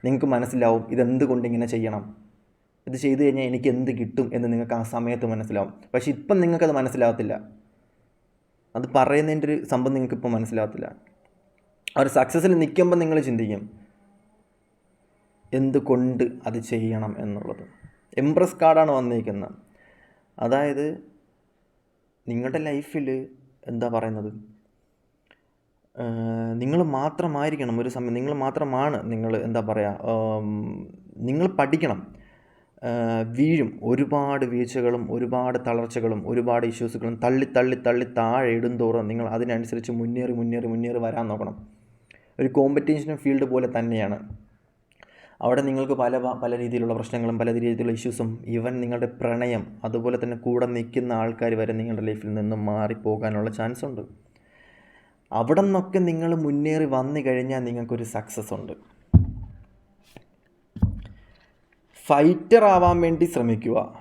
നിങ്ങൾക്ക് മനസ്സിലാവും ഇതെന്തുകൊണ്ട് ഇങ്ങനെ ചെയ്യണം. ഇത് ചെയ്തു കഴിഞ്ഞാൽ എനിക്ക് എന്ത് കിട്ടും എന്ന് നിങ്ങൾക്ക് ആ സമയത്ത് മനസ്സിലാവും. പക്ഷേ ഇപ്പം നിങ്ങൾക്കത് മനസ്സിലാവത്തില്ല അത് പറയുന്നതിന്റെ ഒരു സംഭവം നിങ്ങൾക്ക് ഇപ്പോൾ മനസ്സിലാവത്തില്ല ഒരു സക്സസ്സിൽ നിൽക്കുമ്പോൾ നിങ്ങൾ ചിന്തിക്കും എന്തുകൊണ്ട് അത് ചെയ്യണം എന്നുള്ളത്. എംപ്രസ് കാർഡാണ് വന്നിരിക്കുന്നത്. അതായത് നിങ്ങളുടെ ലൈഫിൽ എന്താ പറയുന്നത്? നിങ്ങൾ മാത്രമായിരിക്കണം ഒരു സമയം നിങ്ങൾ മാത്രമാണ് നിങ്ങൾ എന്താ പറയുക നിങ്ങൾ പഠിക്കണം. വീഴും. ഒരുപാട് വീഴ്ചകളും ഒരുപാട് തളർച്ചകളും ഒരുപാട് ഇഷ്യൂസുകളും തള്ളി തള്ളി തള്ളി താഴെ ഇടുന്തോറും നിങ്ങൾ അതിനനുസരിച്ച് മുന്നേറി മുന്നേറി മുന്നേറി വരാൻ നോക്കണം. ഒരു കോമ്പറ്റീഷൻ ഫീൽഡ് പോലെ തന്നെയാണ്. അവിടെ നിങ്ങൾക്ക് പല പല രീതിയിലുള്ള പ്രശ്നങ്ങളും പല രീതിയിലുള്ള ഇഷ്യൂസും ഈവൻ നിങ്ങളുടെ പ്രണയം അതുപോലെ തന്നെ കൂടെ നിൽക്കുന്ന ആൾക്കാർ വരെ നിങ്ങളുടെ ലൈഫിൽ നിന്നും മാറിപ്പോകാനുള്ള ചാൻസ് ഉണ്ട്. അവിടെ നിന്നൊക്കെ നിങ്ങൾ മുന്നേറി വന്നു കഴിഞ്ഞാൽ നിങ്ങൾക്കൊരു സക്സസ് ഉണ്ട്. ഫൈറ്റർ ആവാൻ വേണ്ടി ശ്രമിക്കുക.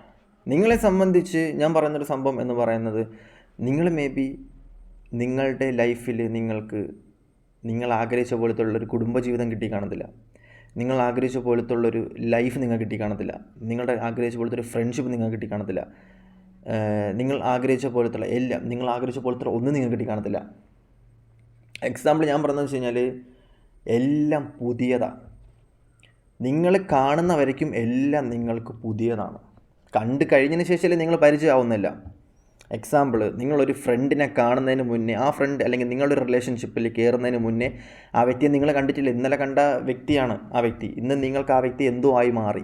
നിങ്ങളെ സംബന്ധിച്ച് ഞാൻ പറയുന്നൊരു സംഭവം എന്ന് പറയുന്നത് നിങ്ങൾ മേ ബി നിങ്ങളുടെ ലൈഫിൽ നിങ്ങൾക്ക് നിങ്ങൾ ആഗ്രഹിച്ച പോലത്തെ ഉള്ളൊരു കുടുംബജീവിതം കിട്ടി കാണത്തില്ല നിങ്ങൾ ആഗ്രഹിച്ച പോലത്തുള്ളൊരു ലൈഫ് നിങ്ങൾക്ക് കിട്ടി കാണത്തില്ല. നിങ്ങളുടെ ആഗ്രഹിച്ച പോലത്തെ ഒരു ഫ്രണ്ട്ഷിപ്പ് നിങ്ങൾക്ക് കിട്ടി കാണത്തില്ല. നിങ്ങൾ ആഗ്രഹിച്ച പോലത്തുള്ള എല്ലാം നിങ്ങൾ ആഗ്രഹിച്ച പോലത്തെ ഒന്നും നിങ്ങൾക്ക് കിട്ടി കാണത്തില്ല. എക്സാമ്പിൾ ഞാൻ പറഞ്ഞതെന്ന് വെച്ച് കഴിഞ്ഞാൽ എല്ലാം പുതിയതാണ് നിങ്ങൾ കാണുന്ന വരയ്ക്കും എല്ലാം നിങ്ങൾക്ക് പുതിയതാണ്. കണ്ടു കഴിഞ്ഞതിന് ശേഷമല്ലേ നിങ്ങൾ പരിചയമാവുന്നില്ല എക്സാമ്പിൾ നിങ്ങളൊരു ഫ്രണ്ടിനെ കാണുന്നതിന് മുന്നേ ആ ഫ്രണ്ട് അല്ലെങ്കിൽ നിങ്ങളുടെ റിലേഷൻഷിപ്പിൽ കയറുന്നതിന് മുന്നേ ആ വ്യക്തിയെ നിങ്ങൾ കണ്ടിട്ടില്ല. ഇന്നലെ കണ്ട വ്യക്തിയാണ് ആ വ്യക്തി. ഇന്ന് നിങ്ങൾക്ക് ആ വ്യക്തി എന്തോ ആയി മാറി.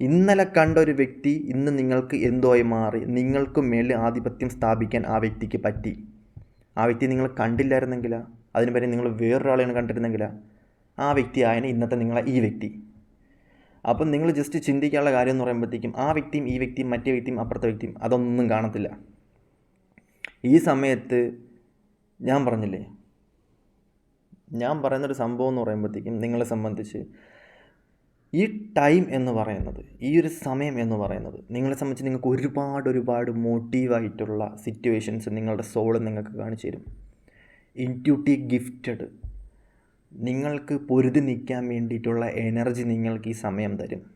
ഇന്നലെ കണ്ട ഒരു വ്യക്തി ഇന്ന് നിങ്ങൾക്ക് എന്തോ ആയി മാറി. നിങ്ങൾക്ക് മേളിൽ ആധിപത്യം സ്ഥാപിക്കാൻ ആ വ്യക്തിക്ക് പറ്റി. ആ വ്യക്തി നിങ്ങൾ കണ്ടില്ലായിരുന്നെങ്കിലാ? അതിന് പകരം നിങ്ങൾ വേറൊരാളെയാണ് കണ്ടിരുന്നെങ്കിലാ? ആ വ്യക്തി ആയതിന് ഇന്നത്തെ നിങ്ങളെ ഈ വ്യക്തി. അപ്പം നിങ്ങൾ ജസ്റ്റ് ചിന്തിക്കാനുള്ള കാര്യം എന്ന് പറയുമ്പോഴത്തേക്കും ആ വ്യക്തിയും ഈ വ്യക്തിയും മറ്റേ വ്യക്തിയും അപ്പുറത്തെ വ്യക്തിയും അതൊന്നും കാണത്തില്ല. ഈ സമയത്ത് ഞാൻ പറഞ്ഞില്ലേ? ഞാൻ പറയുന്നൊരു സംഭവം എന്ന് പറയുമ്പോഴത്തേക്കും നിങ്ങളെ സംബന്ധിച്ച് ഈ ടൈം എന്ന് പറയുന്നത് ഈ ഒരു സമയം എന്ന് പറയുന്നത് നിങ്ങളെ സംബന്ധിച്ച് നിങ്ങൾക്ക് ഒരുപാട് ഒരുപാട് മോട്ടീവായിട്ടുള്ള സിറ്റുവേഷൻസ് നിങ്ങളുടെ സോൾ നിങ്ങൾക്ക് കാണിച്ചു തരും. ഇന്റ്യൂട്ടി ഗിഫ്റ്റഡ് നിങ്ങൾക്ക് പൊരുതി നിൽക്കാൻ വേണ്ടിയിട്ടുള്ള എനർജി നിങ്ങൾക്ക് ഈ സമയം തരും.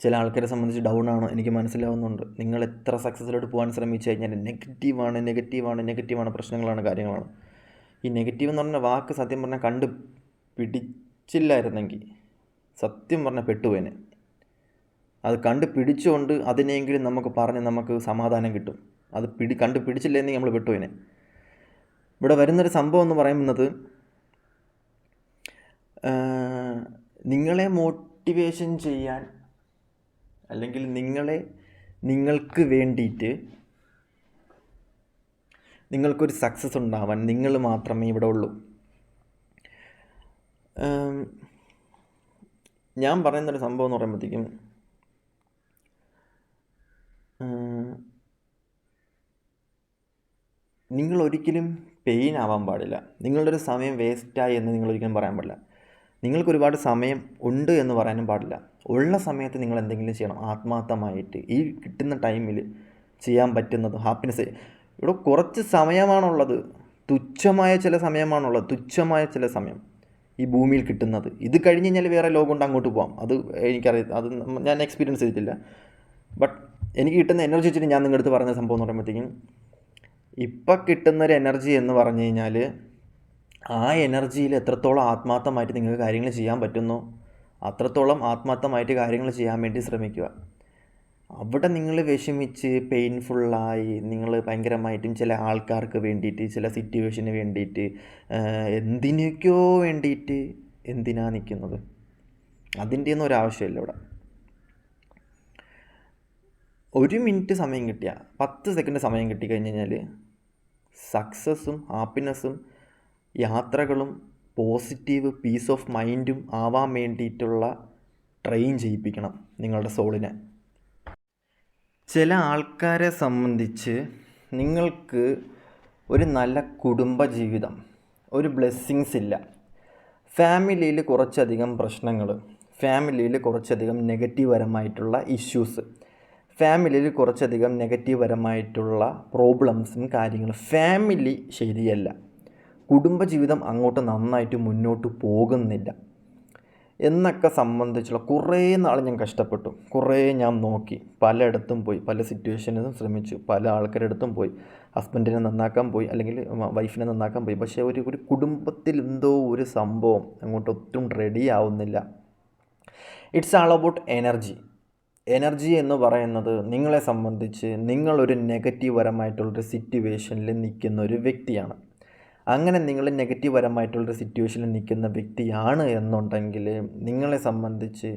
ചില ആൾക്കാരെ സംബന്ധിച്ച് ഡൗൺ ആണ് എനിക്ക് മനസ്സിലാവുന്നുണ്ട്. നിങ്ങൾ എത്ര സക്സസ്സിലോട്ട് പോകാൻ ശ്രമിച്ചു കഴിഞ്ഞാൽ നെഗറ്റീവാണ് നെഗറ്റീവാണ് നെഗറ്റീവാണ് പ്രശ്നങ്ങളാണ് കാര്യങ്ങളാണ്. ഈ നെഗറ്റീവ് എന്ന് പറഞ്ഞ വാക്ക് സത്യം പറഞ്ഞാൽ കണ്ട് പിടിച്ചില്ലായിരുന്നെങ്കിൽ സത്യം പറഞ്ഞാൽ പെട്ടുപോയനെ. അത് കണ്ട് പിടിച്ചുകൊണ്ട് അതിനെങ്കിലും നമുക്ക് പറഞ്ഞ് നമുക്ക് സമാധാനം കിട്ടും. അത് പിടി കണ്ട് പിടിച്ചില്ലെങ്കിൽ നമ്മൾ പെട്ടുപോയനെ. ഇവിടെ വരുന്നൊരു സംഭവം എന്ന് പറയുന്നത് നിങ്ങളെ മോട്ടിവേഷൻ ചെയ്യാൻ അല്ലെങ്കിൽ നിങ്ങളെ നിങ്ങൾക്ക് വേണ്ടിയിട്ട് നിങ്ങൾക്കൊരു സക്സസ് ഉണ്ടാവാൻ നിങ്ങൾ മാത്രമേ ഇവിടെ ഉള്ളൂ. ഞാൻ പറയുന്നൊരു സംഭവം എന്ന് പറയുമ്പോഴത്തേക്കും നിങ്ങൾ ഒരിക്കലും പെയിൻ ആവാൻ പാടില്ല. നിങ്ങളുടെ ഒരു സമയം വേസ്റ്റായി എന്ന് നിങ്ങൾ ഒരിക്കലും പറയാൻ പാടില്ല. നിങ്ങൾക്ക് ഒരുപാട് സമയം ഉണ്ട് എന്ന് പറയാനും പാടില്ല. ഉള്ള സമയത്ത് നിങ്ങൾ എന്തെങ്കിലും ചെയ്യണം. ആത്മാർത്ഥമായിട്ട് ഈ കിട്ടുന്ന ടൈമിൽ ചെയ്യാൻ പറ്റുന്നത് ഹാപ്പിനെസ് ഇവിടെ കുറച്ച് സമയമാണുള്ളത്. തുച്ഛമായ ചില സമയമാണുള്ളത്. തുച്ഛമായ ചില സമയം ഈ ഭൂമിയിൽ കിട്ടുന്നത്. ഇത് കഴിഞ്ഞ് കഴിഞ്ഞാൽ വേറെ ലോകം കൊണ്ട് അങ്ങോട്ട് പോകാം അത് എനിക്കറിയാം അത് ഞാൻ എക്സ്പീരിയൻസ് ചെയ്തിട്ടില്ല. ബട്ട് എനിക്ക് കിട്ടുന്ന എനർജി വെച്ചിട്ട് ഞാൻ നിങ്ങളുടെ അടുത്ത് പറഞ്ഞ സംഭവം എന്ന് പറയുമ്പോഴത്തേക്കും ഇപ്പം കിട്ടുന്നൊരു എനർജി എന്ന് പറഞ്ഞു കഴിഞ്ഞാൽ ആ എനർജിയിൽ എത്രത്തോളം ആത്മാർത്ഥമായിട്ട് നിങ്ങൾക്ക് കാര്യങ്ങൾ ചെയ്യാൻ പറ്റുന്നു? അത്രത്തോളം ആത്മാർത്ഥമായിട്ട് കാര്യങ്ങൾ ചെയ്യാൻ വേണ്ടി ശ്രമിക്കുക. അവിടെ നിങ്ങൾ വിഷമിച്ച് പെയിൻഫുള്ളായി നിങ്ങൾ ഭയങ്കരമായിട്ടും ചില ആൾക്കാർക്ക് വേണ്ടിയിട്ട് ചില സിറ്റുവേഷന് വേണ്ടിയിട്ട് എന്തിനൊക്കെയോ വേണ്ടിയിട്ട് എന്തിനാ നിൽക്കുന്നത്? അതിന്റെ ഒന്നും ഒരു ആവശ്യമില്ല ഇവിടെ. ഒരു മിനിറ്റ് സമയം കിട്ടിയ പത്ത് സെക്കൻഡ് സമയം കിട്ടി കഴിഞ്ഞ് കഴിഞ്ഞാൽ സക്സസ്സും ഹാപ്പിനെസ്സും യാത്രകളും പോസിറ്റീവ് പീസ് ഓഫ് മൈൻഡും ആവാൻ വേണ്ടിയിട്ടുള്ള ട്രെയിൻ ചെയ്യിപ്പിക്കണം നിങ്ങളുടെ സോളിനെ. ചില ആൾക്കാരെ സംബന്ധിച്ച് നിങ്ങൾക്ക് ഒരു നല്ല കുടുംബ ജീവിതം ഒരു ബ്ലെസ്സിങ്സ് ഇല്ല. ഫാമിലിയിൽ കുറച്ചധികം പ്രശ്നങ്ങൾ ഫാമിലിയിൽ കുറച്ചധികം നെഗറ്റീവ് പരമായിട്ടുള്ള ഇഷ്യൂസ് ഫാമിലിയിൽ കുറച്ചധികം നെഗറ്റീവ് പരമായിട്ടുള്ള പ്രോബ്ലംസും കാര്യങ്ങളും ഫാമിലി ശരിയല്ല. കുടുംബജീവിതം അങ്ങോട്ട് നന്നായിട്ട് മുന്നോട്ട് പോകുന്നില്ല. എന്നൊക്കെ സംബന്ധിച്ചുള്ള കുറേ നാൾ ഞാൻ കഷ്ടപ്പെട്ടു. കുറേ ഞാൻ നോക്കി. പലയിടത്തും പോയി. പല സിറ്റുവേഷനിലും ശ്രമിച്ചു. പല ആൾക്കാരുടെ അടുത്തും പോയി. ഹസ്ബൻഡിനെ നന്നാക്കാൻ പോയി. അല്ലെങ്കിൽ വൈഫിനെ നന്നാക്കാൻ പോയി. പക്ഷേ ഒരു ഒരു കുടുംബത്തിൽ എന്തോ ഒരു സംഭവം അങ്ങോട്ട് ഒട്ടും റെഡി ആവുന്നില്ല. It's all about energy energy എന്ന് പറയുന്നത് നിങ്ങളെ സംബന്ധിച്ച് നിങ്ങളൊരു നെഗറ്റീവ് പരമായിട്ടുള്ളൊരു സിറ്റുവേഷനിൽ നിൽക്കുന്ന ഒരു വ്യക്തിയാണ്. അങ്ങനെ നിങ്ങൾ നെഗറ്റീവ് പരമായിട്ടുള്ളൊരു സിറ്റുവേഷനിൽ നിൽക്കുന്ന വ്യക്തിയാണ് എന്നുണ്ടെങ്കിൽ നിങ്ങളെ സംബന്ധിച്ച്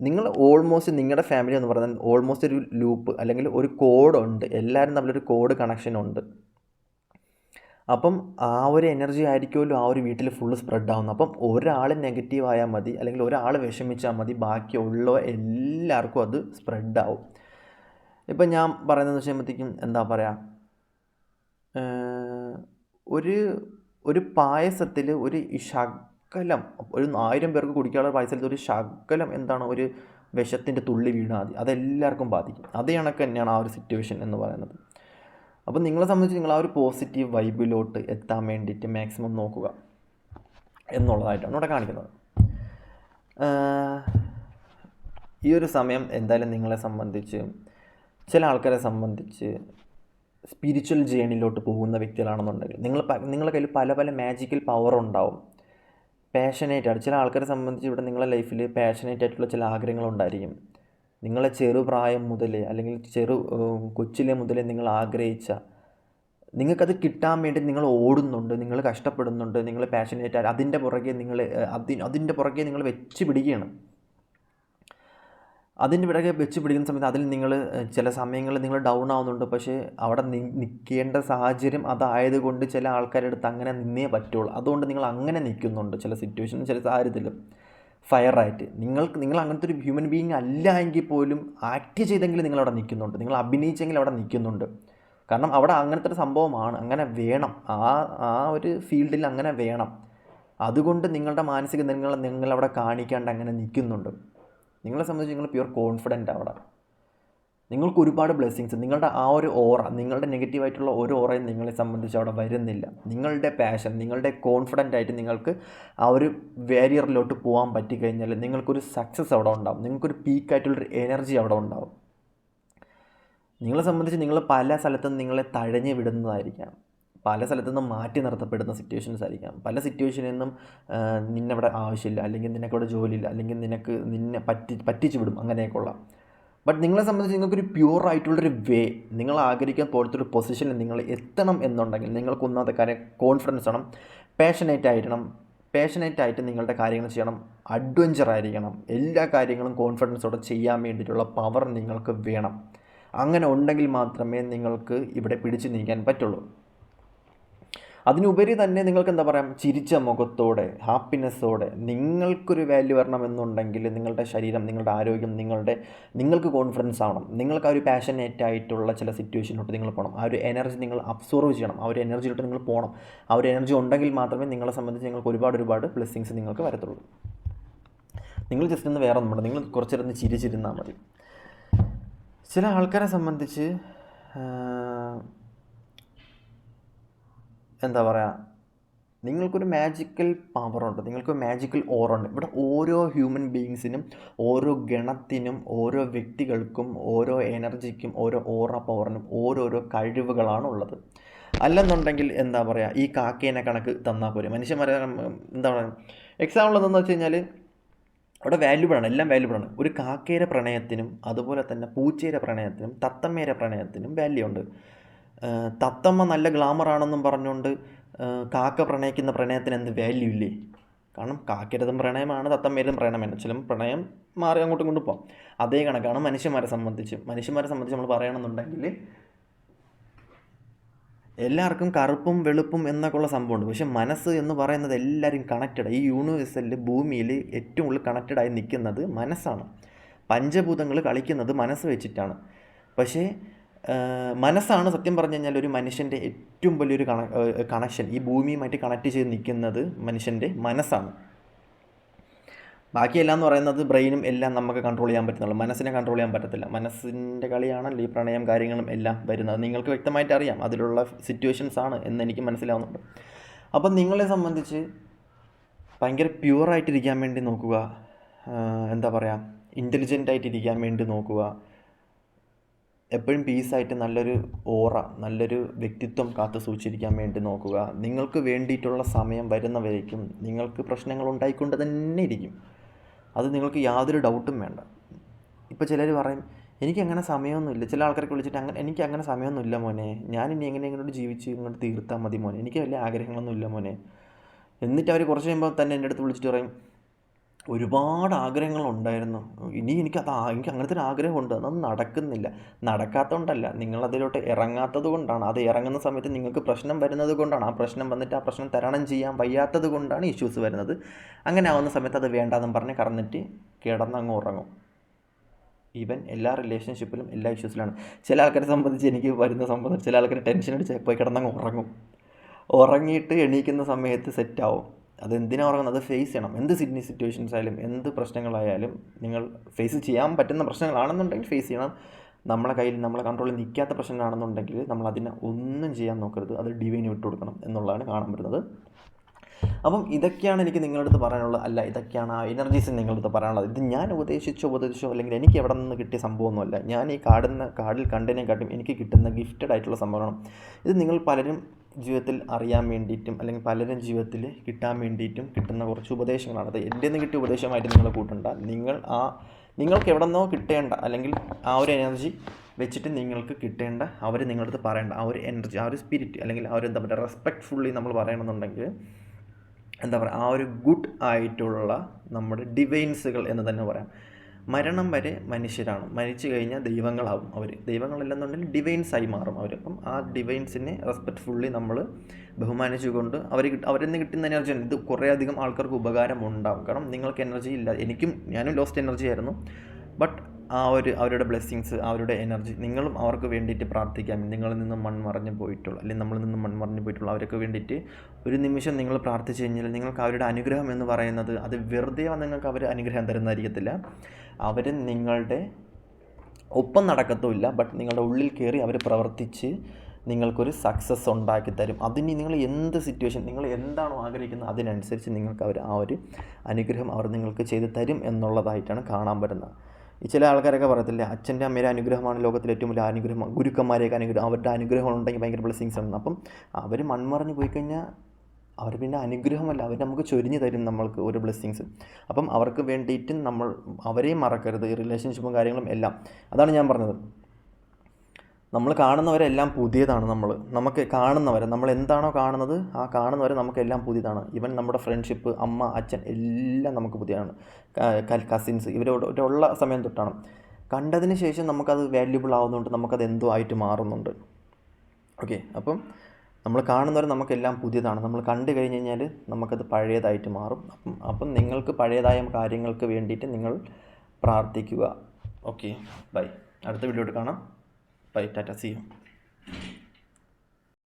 നിങ്ങൾ ഓൾമോസ്റ്റ് നിങ്ങളുടെ ഫാമിലി എന്ന് പറഞ്ഞാൽ ഓൾമോസ്റ്റ് ഒരു ലൂപ്പ് അല്ലെങ്കിൽ ഒരു കോഡുണ്ട് എല്ലാവരും തമ്മിലൊരു കോഡ് കണക്ഷൻ ഉണ്ട്. അപ്പം ആ ഒരു എനർജി ആയിരിക്കുമല്ലോ ആ ഒരു വീട്ടിൽ ഫുള്ള് സ്പ്രെഡ് ആവുന്നത്. അപ്പം ഒരാൾ നെഗറ്റീവ് ആയാൽ മതി അല്ലെങ്കിൽ ഒരാൾ വിഷമിച്ചാൽ മതി ബാക്കിയുള്ള എല്ലാവർക്കും അത് സ്പ്രെഡ് ആവും. ഇപ്പം ഞാൻ പറയുന്നത് വെച്ചാൽ എന്താ പറയുക ഒരു ഒരു പായസത്തിൽ ഒരു ശകലം ഒരു ആയിരം പേർക്ക് കുടിക്കാനുള്ള പായസത്തിൽ ഒരു ശകലം എന്താണ് ഒരു വിഷത്തിന്റെ തുള്ളി വീണാൽ മതി. അതെല്ലാവർക്കും ബാധിക്കും. അതേ കണക്ക് തന്നെയാണ് ആ ഒരു സിറ്റുവേഷൻ എന്ന് പറയുന്നത്. അപ്പോൾ നിങ്ങളെ സംബന്ധിച്ച് നിങ്ങൾ ആ ഒരു പോസിറ്റീവ് വൈബിലോട്ട് എത്താൻ വേണ്ടിയിട്ട് മാക്സിമം നോക്കുക എന്നുള്ളതായിട്ടാണ് ഇവിടെ കാണിക്കുന്നത്. ഈ ഒരു സമയം എന്തായാലും നിങ്ങളെ സംബന്ധിച്ച് ചില ആൾക്കാരെ സംബന്ധിച്ച് സ്പിരിച്വൽ ജേണിയിലോട്ട് പോകുന്ന വ്യക്തികളാണെന്നുണ്ടെങ്കിൽ നിങ്ങൾ നിങ്ങളുടെ കയ്യിൽ പല പല മാജിക്കൽ പവർ ഉണ്ടാവും. പാഷനേറ്റ് ചില ആൾക്കാരെ സംബന്ധിച്ച് ഇവിടെ നിങ്ങളുടെ ലൈഫിൽ പാഷനേറ്റ് ആയിട്ടുള്ള ചില ആഗ്രഹങ്ങളുണ്ടായിരിക്കും നിങ്ങളെ ചെറുപ്രായം മുതൽ അല്ലെങ്കിൽ ചെറു കൊച്ചിലെ മുതലേ നിങ്ങൾ ആഗ്രഹിച്ച നിങ്ങൾക്കത് കിട്ടാൻ വേണ്ടി നിങ്ങൾ ഓടുന്നുണ്ട് നിങ്ങൾ കഷ്ടപ്പെടുന്നുണ്ട് നിങ്ങൾ പാഷനേറ്റ് അതിന്റെ പുറകെ നിങ്ങൾ അതി അതിന്റെ പുറകെ നിങ്ങൾ വെച്ച് പിടിക്കുകയാണ്. അതിന്റെ പിറകെ വെച്ച് പിടിക്കുന്ന സമയത്ത് അതിൽ നിങ്ങൾ ചില സമയങ്ങളിൽ നിങ്ങൾ ഡൗൺ ആവുന്നുണ്ട്. പക്ഷേ അവിടെ നിൽക്കേണ്ട സാഹചര്യം അതായതുകൊണ്ട് ചില ആൾക്കാരുടെ അടുത്ത് അങ്ങനെ നിന്നേ പറ്റുള്ളൂ. അതുകൊണ്ട് നിങ്ങൾ അങ്ങനെ നിൽക്കുന്നുണ്ട് ചില സിറ്റുവേഷനും ചില സാഹചര്യത്തിലും. ഫയറായിട്ട് നിങ്ങൾക്ക് നിങ്ങൾ അങ്ങനത്തെ ഒരു ഹ്യൂമൻ ബീയിങ് അല്ല എങ്കിൽ പോലും ആക്ട് ചെയ്തെങ്കിലും നിങ്ങൾ അവിടെ നിൽക്കുന്നുണ്ട്. നിങ്ങൾ അഭിനയിച്ചെങ്കിലും അവിടെ നിൽക്കുന്നുണ്ട്. കാരണം അവിടെ അങ്ങനത്തെ ഒരു സംഭവമാണ്. അങ്ങനെ വേണം. ആ ആ ഒരു ഫീൽഡിൽ അങ്ങനെ വേണം. അതുകൊണ്ട് നിങ്ങളുടെ മാനസിക നിങ്ങൾ നിങ്ങളവിടെ കാണിക്കാണ്ട് അങ്ങനെ നിൽക്കുന്നുണ്ട്. നിങ്ങളെ സംബന്ധിച്ച് നിങ്ങൾ പ്യുവർ കോൺഫിഡന്റ് അവിടെ നിങ്ങൾക്ക് ഒരുപാട് ബ്ലെസ്സിങ്സ് നിങ്ങളുടെ ആ ഒരു ഓറ നിങ്ങളുടെ നെഗറ്റീവായിട്ടുള്ള ഒരു ഓറയും നിങ്ങളെ സംബന്ധിച്ച് അവിടെ വരുന്നില്ല. നിങ്ങളുടെ പാഷൻ നിങ്ങളുടെ കോൺഫിഡന്റ് ആയിട്ട് നിങ്ങൾക്ക് ആ ഒരു വേരിയറിലോട്ട് പോകാൻ പറ്റിക്കഴിഞ്ഞാൽ നിങ്ങൾക്കൊരു സക്സസ് അവിടെ ഉണ്ടാവും. നിങ്ങൾക്കൊരു പീക്കായിട്ടുള്ളൊരു എനർജി അവിടെ ഉണ്ടാവും. നിങ്ങളെ സംബന്ധിച്ച് നിങ്ങൾ പല സ്ഥലത്തും നിങ്ങളെ തഴഞ്ഞു വിടുന്നതായിരിക്കാം പല സ്ഥലത്തു നിന്നും മാറ്റി നിർത്തപ്പെടുന്ന സിറ്റുവേഷൻസ് ആയിരിക്കാം. പല സിറ്റുവേഷനിൽ നിന്നും നിന്നവിടെ ആവശ്യമില്ല അല്ലെങ്കിൽ നിനക്കവിടെ ജോലിയില്ല അല്ലെങ്കിൽ നിനക്ക് നിന്നെ പറ്റി പറ്റിച്ചു വിടും അങ്ങനെയൊക്കെയുള്ള ബട്ട് നിങ്ങളെ സംബന്ധിച്ച് നിങ്ങൾക്കൊരു പ്യൂർ ആയിട്ടുള്ളൊരു വേ നിങ്ങൾ ആഗ്രഹിക്കാൻ പോലത്തെ ഒരു പൊസിഷനിൽ നിങ്ങൾ എത്തണം എന്നുണ്ടെങ്കിൽ നിങ്ങൾക്ക് ഒന്നാമത്തെ കാര്യം കോൺഫിഡൻസ് വേണം പാഷനേറ്റ് ആയിരിക്കണം. പാഷനേറ്റ് ആയിട്ട് നിങ്ങളുടെ കാര്യങ്ങൾ ചെയ്യണം അഡ്വഞ്ചർ ആയിരിക്കണം. എല്ലാ കാര്യങ്ങളും കോൺഫിഡൻസോടെ ചെയ്യാൻ വേണ്ടിയിട്ടുള്ള പവർ നിങ്ങൾക്ക് വേണം. അങ്ങനെ ഉണ്ടെങ്കിൽ മാത്രമേ നിങ്ങൾക്ക് ഇവിടെ പിടിച്ചു നീക്കാൻ പറ്റുള്ളൂ. അതിനുപരി തന്നെ നിങ്ങൾക്ക് എന്താ പറയുക ചിരിച്ച മുഖത്തോടെ ഹാപ്പിനെസ്സോടെ നിങ്ങൾക്കൊരു വാല്യൂ വരണമെന്നുണ്ടെങ്കിൽ നിങ്ങളുടെ ശരീരം നിങ്ങളുടെ ആരോഗ്യം നിങ്ങളുടെ നിങ്ങൾക്ക് കോൺഫിഡൻസ് ആവണം. നിങ്ങൾക്ക് ആ ഒരു പാഷനേറ്റ് ആയിട്ടുള്ള ചില സിറ്റുവേഷനിലോട്ട് നിങ്ങൾ പോകണം ആ ഒരു എനർജി നിങ്ങൾ അബ്സോർവ് ചെയ്യണം. ആ ഒരു എനർജിയിലോട്ട് നിങ്ങൾ പോകണം ആ ഒരു എനർജി ഉണ്ടെങ്കിൽ മാത്രമേ നിങ്ങളെ സംബന്ധിച്ച് നിങ്ങൾക്ക് ഒരുപാട് ഒരുപാട് ബ്ലെസ്സിങ്സ് നിങ്ങൾക്ക് വരത്തുള്ളൂ. നിങ്ങൾ ജസ്റ്റ് ഒന്ന് വേറെ ഒന്നും നിങ്ങൾ കുറച്ചിരുന്ന് ചിരിച്ചിരുന്നാൽ മതി. ചില ആൾക്കാരെ സംബന്ധിച്ച് എന്താ പറയുക നിങ്ങൾക്കൊരു മാജിക്കൽ പവറുണ്ട് നിങ്ങൾക്ക് മാജിക്കൽ ഓറുണ്ട് ഇവിടെ ഓരോ ഹ്യൂമൻ ബീങ്സിനും ഓരോ ഗണത്തിനും ഓരോ വ്യക്തികൾക്കും ഓരോ എനർജിക്കും ഓരോ ഓറ പവറിനും ഓരോരോ കഴിവുകളാണ് ഉള്ളത്. അല്ലെന്നുണ്ടെങ്കിൽ എന്താ പറയുക ഈ കാക്കേനെ കണക്ക് തന്നാൽ പോരെ. മനുഷ്യന്മാരെ എന്താ പറയുക എക്സാമ്പിൾ എന്താണെന്ന് വെച്ച് കഴിഞ്ഞാൽ അവിടെ വാല്യൂബിളാണ് എല്ലാം വാല്യൂബിളാണ് ഒരു കാക്കയുടെ പ്രണയത്തിനും അതുപോലെ തന്നെ പൂച്ചയുടെ പ്രണയത്തിനും തത്തമ്മയുടെ പ്രണയത്തിനും വാല്യൂ ഉണ്ട്. തത്തമ്മ നല്ല ഗ്ലാമറാണെന്നും പറഞ്ഞുകൊണ്ട് കാക്ക പ്രണയിക്കുന്ന പ്രണയത്തിന് എന്ത് വാല്യൂ ഇല്ലേ? കാരണം കാക്കരുതും പ്രണയമാണ് തത്തമ്മയിലും പ്രണയമാണ്. ചില പ്രണയം മാറി അങ്ങോട്ടും ഇങ്ങോട്ടും പോകാം അതേ കണക്കാണ് മനുഷ്യന്മാരെ സംബന്ധിച്ച്. മനുഷ്യന്മാരെ സംബന്ധിച്ച് നമ്മൾ പറയണമെന്നുണ്ടെങ്കിൽ എല്ലാവർക്കും കറുപ്പും വെളുപ്പും എന്നൊക്കെ ഉള്ള സംഭവമുണ്ട്. പക്ഷേ മനസ്സ് എന്ന് പറയുന്നത് എല്ലാവരും കണക്റ്റഡ് ഈ യൂണിവേഴ്സലിൽ ഭൂമിയിൽ ഏറ്റവും കൂടുതൽ കണക്റ്റഡായി നിൽക്കുന്നത് മനസ്സാണ്. പഞ്ചഭൂതങ്ങൾ കളിക്കുന്നത് മനസ്സ് വെച്ചിട്ടാണ്. പക്ഷേ മനസ്സാണ് സത്യം പറഞ്ഞു കഴിഞ്ഞാൽ ഒരു മനുഷ്യന്റെ ഏറ്റവും വലിയൊരു കണ കണക്ഷൻ ഈ ഭൂമിയുമായിട്ട് കണക്ട് ചെയ്ത് നിൽക്കുന്നത് മനുഷ്യന്റെ മനസ്സാണ്. ബാക്കിയെല്ലാം എന്ന് പറയുന്നത് ബ്രെയിനും എല്ലാം നമുക്ക് കൺട്രോൾ ചെയ്യാൻ പറ്റുന്നുള്ളൂ. മനസ്സിനെ കൺട്രോൾ ചെയ്യാൻ പറ്റത്തില്ല. മനസ്സിന്റെ കളിയാണല്ലോ ഈ പ്രണയം കാര്യങ്ങളും എല്ലാം വരുന്നത്. നിങ്ങൾക്ക് വ്യക്തമായിട്ട് അറിയാം. അതിലുള്ള സിറ്റുവേഷൻസ് ആണ് എന്ന് എനിക്ക് മനസ്സിലാവുന്നുണ്ട്. അപ്പം നിങ്ങളെ സംബന്ധിച്ച് ഭയങ്കര പ്യുവറായിട്ടിരിക്കാൻ വേണ്ടി നോക്കുക. എന്താ പറയുക ഇന്റലിജന്റ് ആയിട്ടിരിക്കാൻ വേണ്ടി നോക്കുക. എപ്പോഴും പീസായിട്ട് നല്ലൊരു ഓറ നല്ലൊരു വ്യക്തിത്വം കാത്തു സൂക്ഷിച്ചിരിക്കാൻ വേണ്ടി നോക്കുക. നിങ്ങൾക്ക് വേണ്ടിയിട്ടുള്ള സമയം വരുന്നവരേക്കും നിങ്ങൾക്ക് പ്രശ്നങ്ങൾ ഉണ്ടായിക്കൊണ്ട് തന്നെ ഇരിക്കും. അത് നിങ്ങൾക്ക് യാതൊരു ഡൗട്ടും വേണ്ട. ഇപ്പോൾ ചിലർ പറയും എനിക്കങ്ങനെ സമയമൊന്നുമില്ല ചില ആൾക്കാരൊക്കെ വിളിച്ചിട്ട് അങ്ങനെ എനിക്ക് അങ്ങനെ സമയമൊന്നുമില്ല മോനെ. ഞാൻ ഇനി എങ്ങനെ ഇങ്ങോട്ട് ജീവിച്ച് ഇങ്ങോട്ട് തീർത്താൽ മതി മോനെ. എനിക്ക് വലിയ ആഗ്രഹങ്ങളൊന്നും ഇല്ല മോനെ. എന്നിട്ട് അവർ കുറച്ച് കഴിയുമ്പോൾ തന്നെ എന്റെ അടുത്ത് വിളിച്ചിട്ട് പറയും ഒരുപാട് ആഗ്രഹങ്ങളുണ്ടായിരുന്നു. ഇനി എനിക്ക് അത് എനിക്ക് അങ്ങനത്തെ ഒരു ആഗ്രഹമുണ്ട്. അതൊന്നും നടക്കുന്നില്ല. നടക്കാത്തതുകൊണ്ടല്ല. നിങ്ങൾ അതിലോട്ട് ഇറങ്ങാത്തത് കൊണ്ടാണ് അത് ഇറങ്ങുന്ന സമയത്ത് നിങ്ങൾക്ക് പ്രശ്നം വരുന്നത് കൊണ്ടാണ്. ആ പ്രശ്നം വന്നിട്ട് ആ പ്രശ്നം തരണം ചെയ്യാൻ വയ്യാത്തത് കൊണ്ടാണ് ഇഷ്യൂസ് വരുന്നത്. അങ്ങനെ ആവുന്ന സമയത്ത് അത് വേണ്ടാന്നും പറഞ്ഞ് കറന്നിട്ട് കിടന്നങ്ങ് ഉറങ്ങും. ഈവൻ എല്ലാ റിലേഷൻഷിപ്പിലും എല്ലാ ഇഷ്യൂസിലാണ്. ചില ആൾക്കാരെ സംബന്ധിച്ച് എനിക്ക് വരുന്ന സംബന്ധിച്ച് ചില ആൾക്കാർ ടെൻഷൻ അടിച്ച് പോയി കിടന്നങ്ങ് ഉറങ്ങും. ഉറങ്ങിയിട്ട് എണീക്കുന്ന സമയത്ത് സെറ്റാവും. അത് എന്തിനാണ് ഉറങ്ങുന്നത്? അത് ഫേസ് ചെയ്യണം. എന്ത് സിഡ്നി സിറ്റുവേഷൻസ് ആയാലും എന്ത് പ്രശ്നങ്ങളായാലും നിങ്ങൾ ഫേസ് ചെയ്യാൻ പറ്റുന്ന പ്രശ്നങ്ങളാണെന്നുണ്ടെങ്കിൽ ഫേസ് ചെയ്യണം. നമ്മളെ കയ്യിൽ നമ്മളെ കൺട്രോളിൽ നിൽക്കാത്ത പ്രശ്നങ്ങളാണെന്നുണ്ടെങ്കിൽ നമ്മൾ അതിനെ ഒന്നും ചെയ്യാൻ നോക്കരുത്. അത് ഡിവൈന് വിട്ടു കൊടുക്കണം എന്നുള്ളതാണ് കാണാൻ പറ്റുന്നത്. അപ്പം ഇതൊക്കെയാണ് എനിക്ക് നിങ്ങളുടെ അടുത്ത് പറയാനുള്ളത്. അല്ല ഇതൊക്കെയാണ് ആ എനർജീസ് നിങ്ങളുടെ അടുത്ത് പറയാനുള്ളത്. ഇത് ഞാൻ ഉപദേശിച്ചോ ഉപദേശിച്ചോ അല്ലെങ്കിൽ എനിക്ക് എവിടെ നിന്ന് കിട്ടിയ സംഭവമൊന്നുമല്ല. ഞാൻ ഈ കാടുന്ന കാടിൽ കണ്ടതിനെക്കാട്ടും എനിക്ക് കിട്ടുന്ന ഗിഫ്റ്റഡ് ആയിട്ടുള്ള സംഭവമാണ് ഇത് നിങ്ങൾ പലരും ജീവിതത്തിൽ അറിയാൻ വേണ്ടിയിട്ടും അല്ലെങ്കിൽ പലരും ജീവിതത്തിൽ കിട്ടാൻ വേണ്ടിയിട്ടും കിട്ടുന്ന കുറച്ച് ഉപദേശങ്ങളാണ്. അത് എന്റെ നിന്ന് കിട്ടിയ ഉപദേശമായിട്ട് നിങ്ങൾ കൂട്ടണ്ട. നിങ്ങൾ ആ നിങ്ങൾക്ക് എവിടെ നിന്നോ കിട്ടേണ്ട അല്ലെങ്കിൽ ആ ഒരു എനർജി വെച്ചിട്ട് നിങ്ങൾക്ക് കിട്ടേണ്ട അവർ നിങ്ങളുടെ അടുത്ത് പറയേണ്ട ആ ഒരു എനർജി ആ ഒരു സ്പിരിറ്റ് അല്ലെങ്കിൽ ആ ഒരു എന്താ പറയുക റെസ്പെക്ട്ഫുള്ളി നമ്മൾ പറയണമെന്നുണ്ടെങ്കിൽ എന്താ പറയുക ആ ഒരു ഗുഡ് ആയിട്ടുള്ള നമ്മുടെ ഡിവൈൻസുകൾ എന്ന് തന്നെ പറയാം. മരണം വരെ മനുഷ്യരാണ്. മരിച്ചു കഴിഞ്ഞാൽ ദൈവങ്ങളാവും അവർ ദൈവങ്ങളല്ലെന്നുണ്ടെങ്കിൽ ഡിവൈൻസായി മാറും അവർ അപ്പം ആ ഡിവൈൻസിനെ റെസ്പെക്റ്റ്ഫുള്ളി നമ്മൾ ബഹുമാനിച്ചുകൊണ്ട് അവർ അവരിൽ നിന്ന് കിട്ടുന്ന എനർജി ഇത് കുറേയധികം ആൾക്കാർക്ക് ഉപകാരം ഉണ്ടാവും കാരണം നിങ്ങൾക്ക് എനർജി ഇല്ല. എനിക്കും ഞാനും ലോസ്റ്റ് എനർജി ആയിരുന്നു. ബട്ട് ആ ഒരു അവരുടെ ബ്ലെസ്സിങ്സ് അവരുടെ എനർജി നിങ്ങളും അവർക്ക് വേണ്ടിയിട്ട് പ്രാർത്ഥിക്കാം. നിങ്ങളിൽ നിന്നും മൺമറഞ്ഞു പോയിട്ടുള്ള അല്ലെങ്കിൽ നമ്മളിൽ നിന്നും മൺമറഞ്ഞു പോയിട്ടുള്ള അവരൊക്കെ വേണ്ടിയിട്ട് ഒരു നിമിഷം നിങ്ങൾ പ്രാർത്ഥിച്ചു കഴിഞ്ഞാൽ നിങ്ങൾക്ക് അവരുടെ അനുഗ്രഹം എന്ന് പറയുന്നത് അത് വെറുതെ നിങ്ങൾക്ക് അവർ അനുഗ്രഹം തരുന്നതായിരിക്കത്തില്ല. അവർ നിങ്ങളുടെ ഒപ്പം നടക്കത്തുമില്ല ബട്ട് നിങ്ങളുടെ ഉള്ളിൽ കയറി അവർ പ്രവർത്തിച്ച് നിങ്ങൾക്കൊരു സക്സസ് ഉണ്ടാക്കി തരും. അതിന് നിങ്ങൾ എന്ത് സിറ്റുവേഷൻ നിങ്ങൾ എന്താണോ ആഗ്രഹിക്കുന്നത് അതിനനുസരിച്ച് നിങ്ങൾക്ക് അവർ ആ ഒരു അനുഗ്രഹം അവർ നിങ്ങൾക്ക് ചെയ്തു തരും എന്നുള്ളതായിട്ടാണ് കാണാൻ പറ്റുന്നത്. ഈ ചില ആൾക്കാരൊക്കെ പറയത്തില്ലേ അച്ഛന്റെ അമ്മയുടെ അനുഗ്രഹമാണ് ലോകത്തിലെ ഏറ്റവും വലിയ അനുഗ്രഹം ഗുരുക്കന്മാരെയൊക്കെ അനുഗ്രഹം അവരുടെ അനുഗ്രഹം ഉണ്ടെങ്കിൽ ഭയങ്കര ബ്ലെസ്സിങ്സ് ആണ്. അപ്പം അവർ മൺമറഞ്ഞ് പോയി കഴിഞ്ഞാൽ അവർ പിന്നെ അനുഗ്രഹമല്ല അവർ നമുക്ക് ചൊരിഞ്ഞ് തരും നമ്മൾക്ക് ഒരു ബ്ലെസ്സിങ്സ് അപ്പം അവർക്ക് വേണ്ടിയിട്ടും നമ്മൾ അവരെയും മറക്കരുത് ഈ റിലേഷൻഷിപ്പും കാര്യങ്ങളും എല്ലാം. അതാണ് ഞാൻ പറഞ്ഞത്. നമ്മൾ കാണുന്നവരെല്ലാം പുതിയതാണ് നമ്മൾ. നമുക്ക് കാണുന്നവരെ നമ്മൾ എന്താണോ കാണുന്നത് ആ കാണുന്നവരെ നമുക്കെല്ലാം പുതിയതാണ്. ഈവൻ നമ്മുടെ ഫ്രണ്ട്ഷിപ്പ് അമ്മ അച്ഛൻ എല്ലാം നമുക്ക് പുതിയതാണ്. കസിൻസ് ഇവരോട് ഉള്ള സമയം തൊട്ടാണ്. കണ്ടതിന് ശേഷം നമുക്കത് വാല്യുബിൾ ആവുന്നുണ്ട് നമുക്കത് എന്തോ ആയിട്ട് മാറുന്നുണ്ട്. ഓക്കെ അപ്പം നമ്മൾ കാണുന്നവരെ നമുക്കെല്ലാം പുതിയതാണ്. നമ്മൾ കണ്ടു കഴിഞ്ഞ് കഴിഞ്ഞാൽ നമുക്കത് പഴയതായിട്ട് മാറും. അപ്പം അപ്പം നിങ്ങൾക്ക് പഴയതായ കാര്യങ്ങൾക്ക് വേണ്ടിയിട്ട് നിങ്ങൾ പ്രാർത്ഥിക്കുക. ഓക്കെ. ബൈ. അടുത്ത വീഡിയോയിട്ട് കാണാം. ബൈ. ടാറ്റ. See you.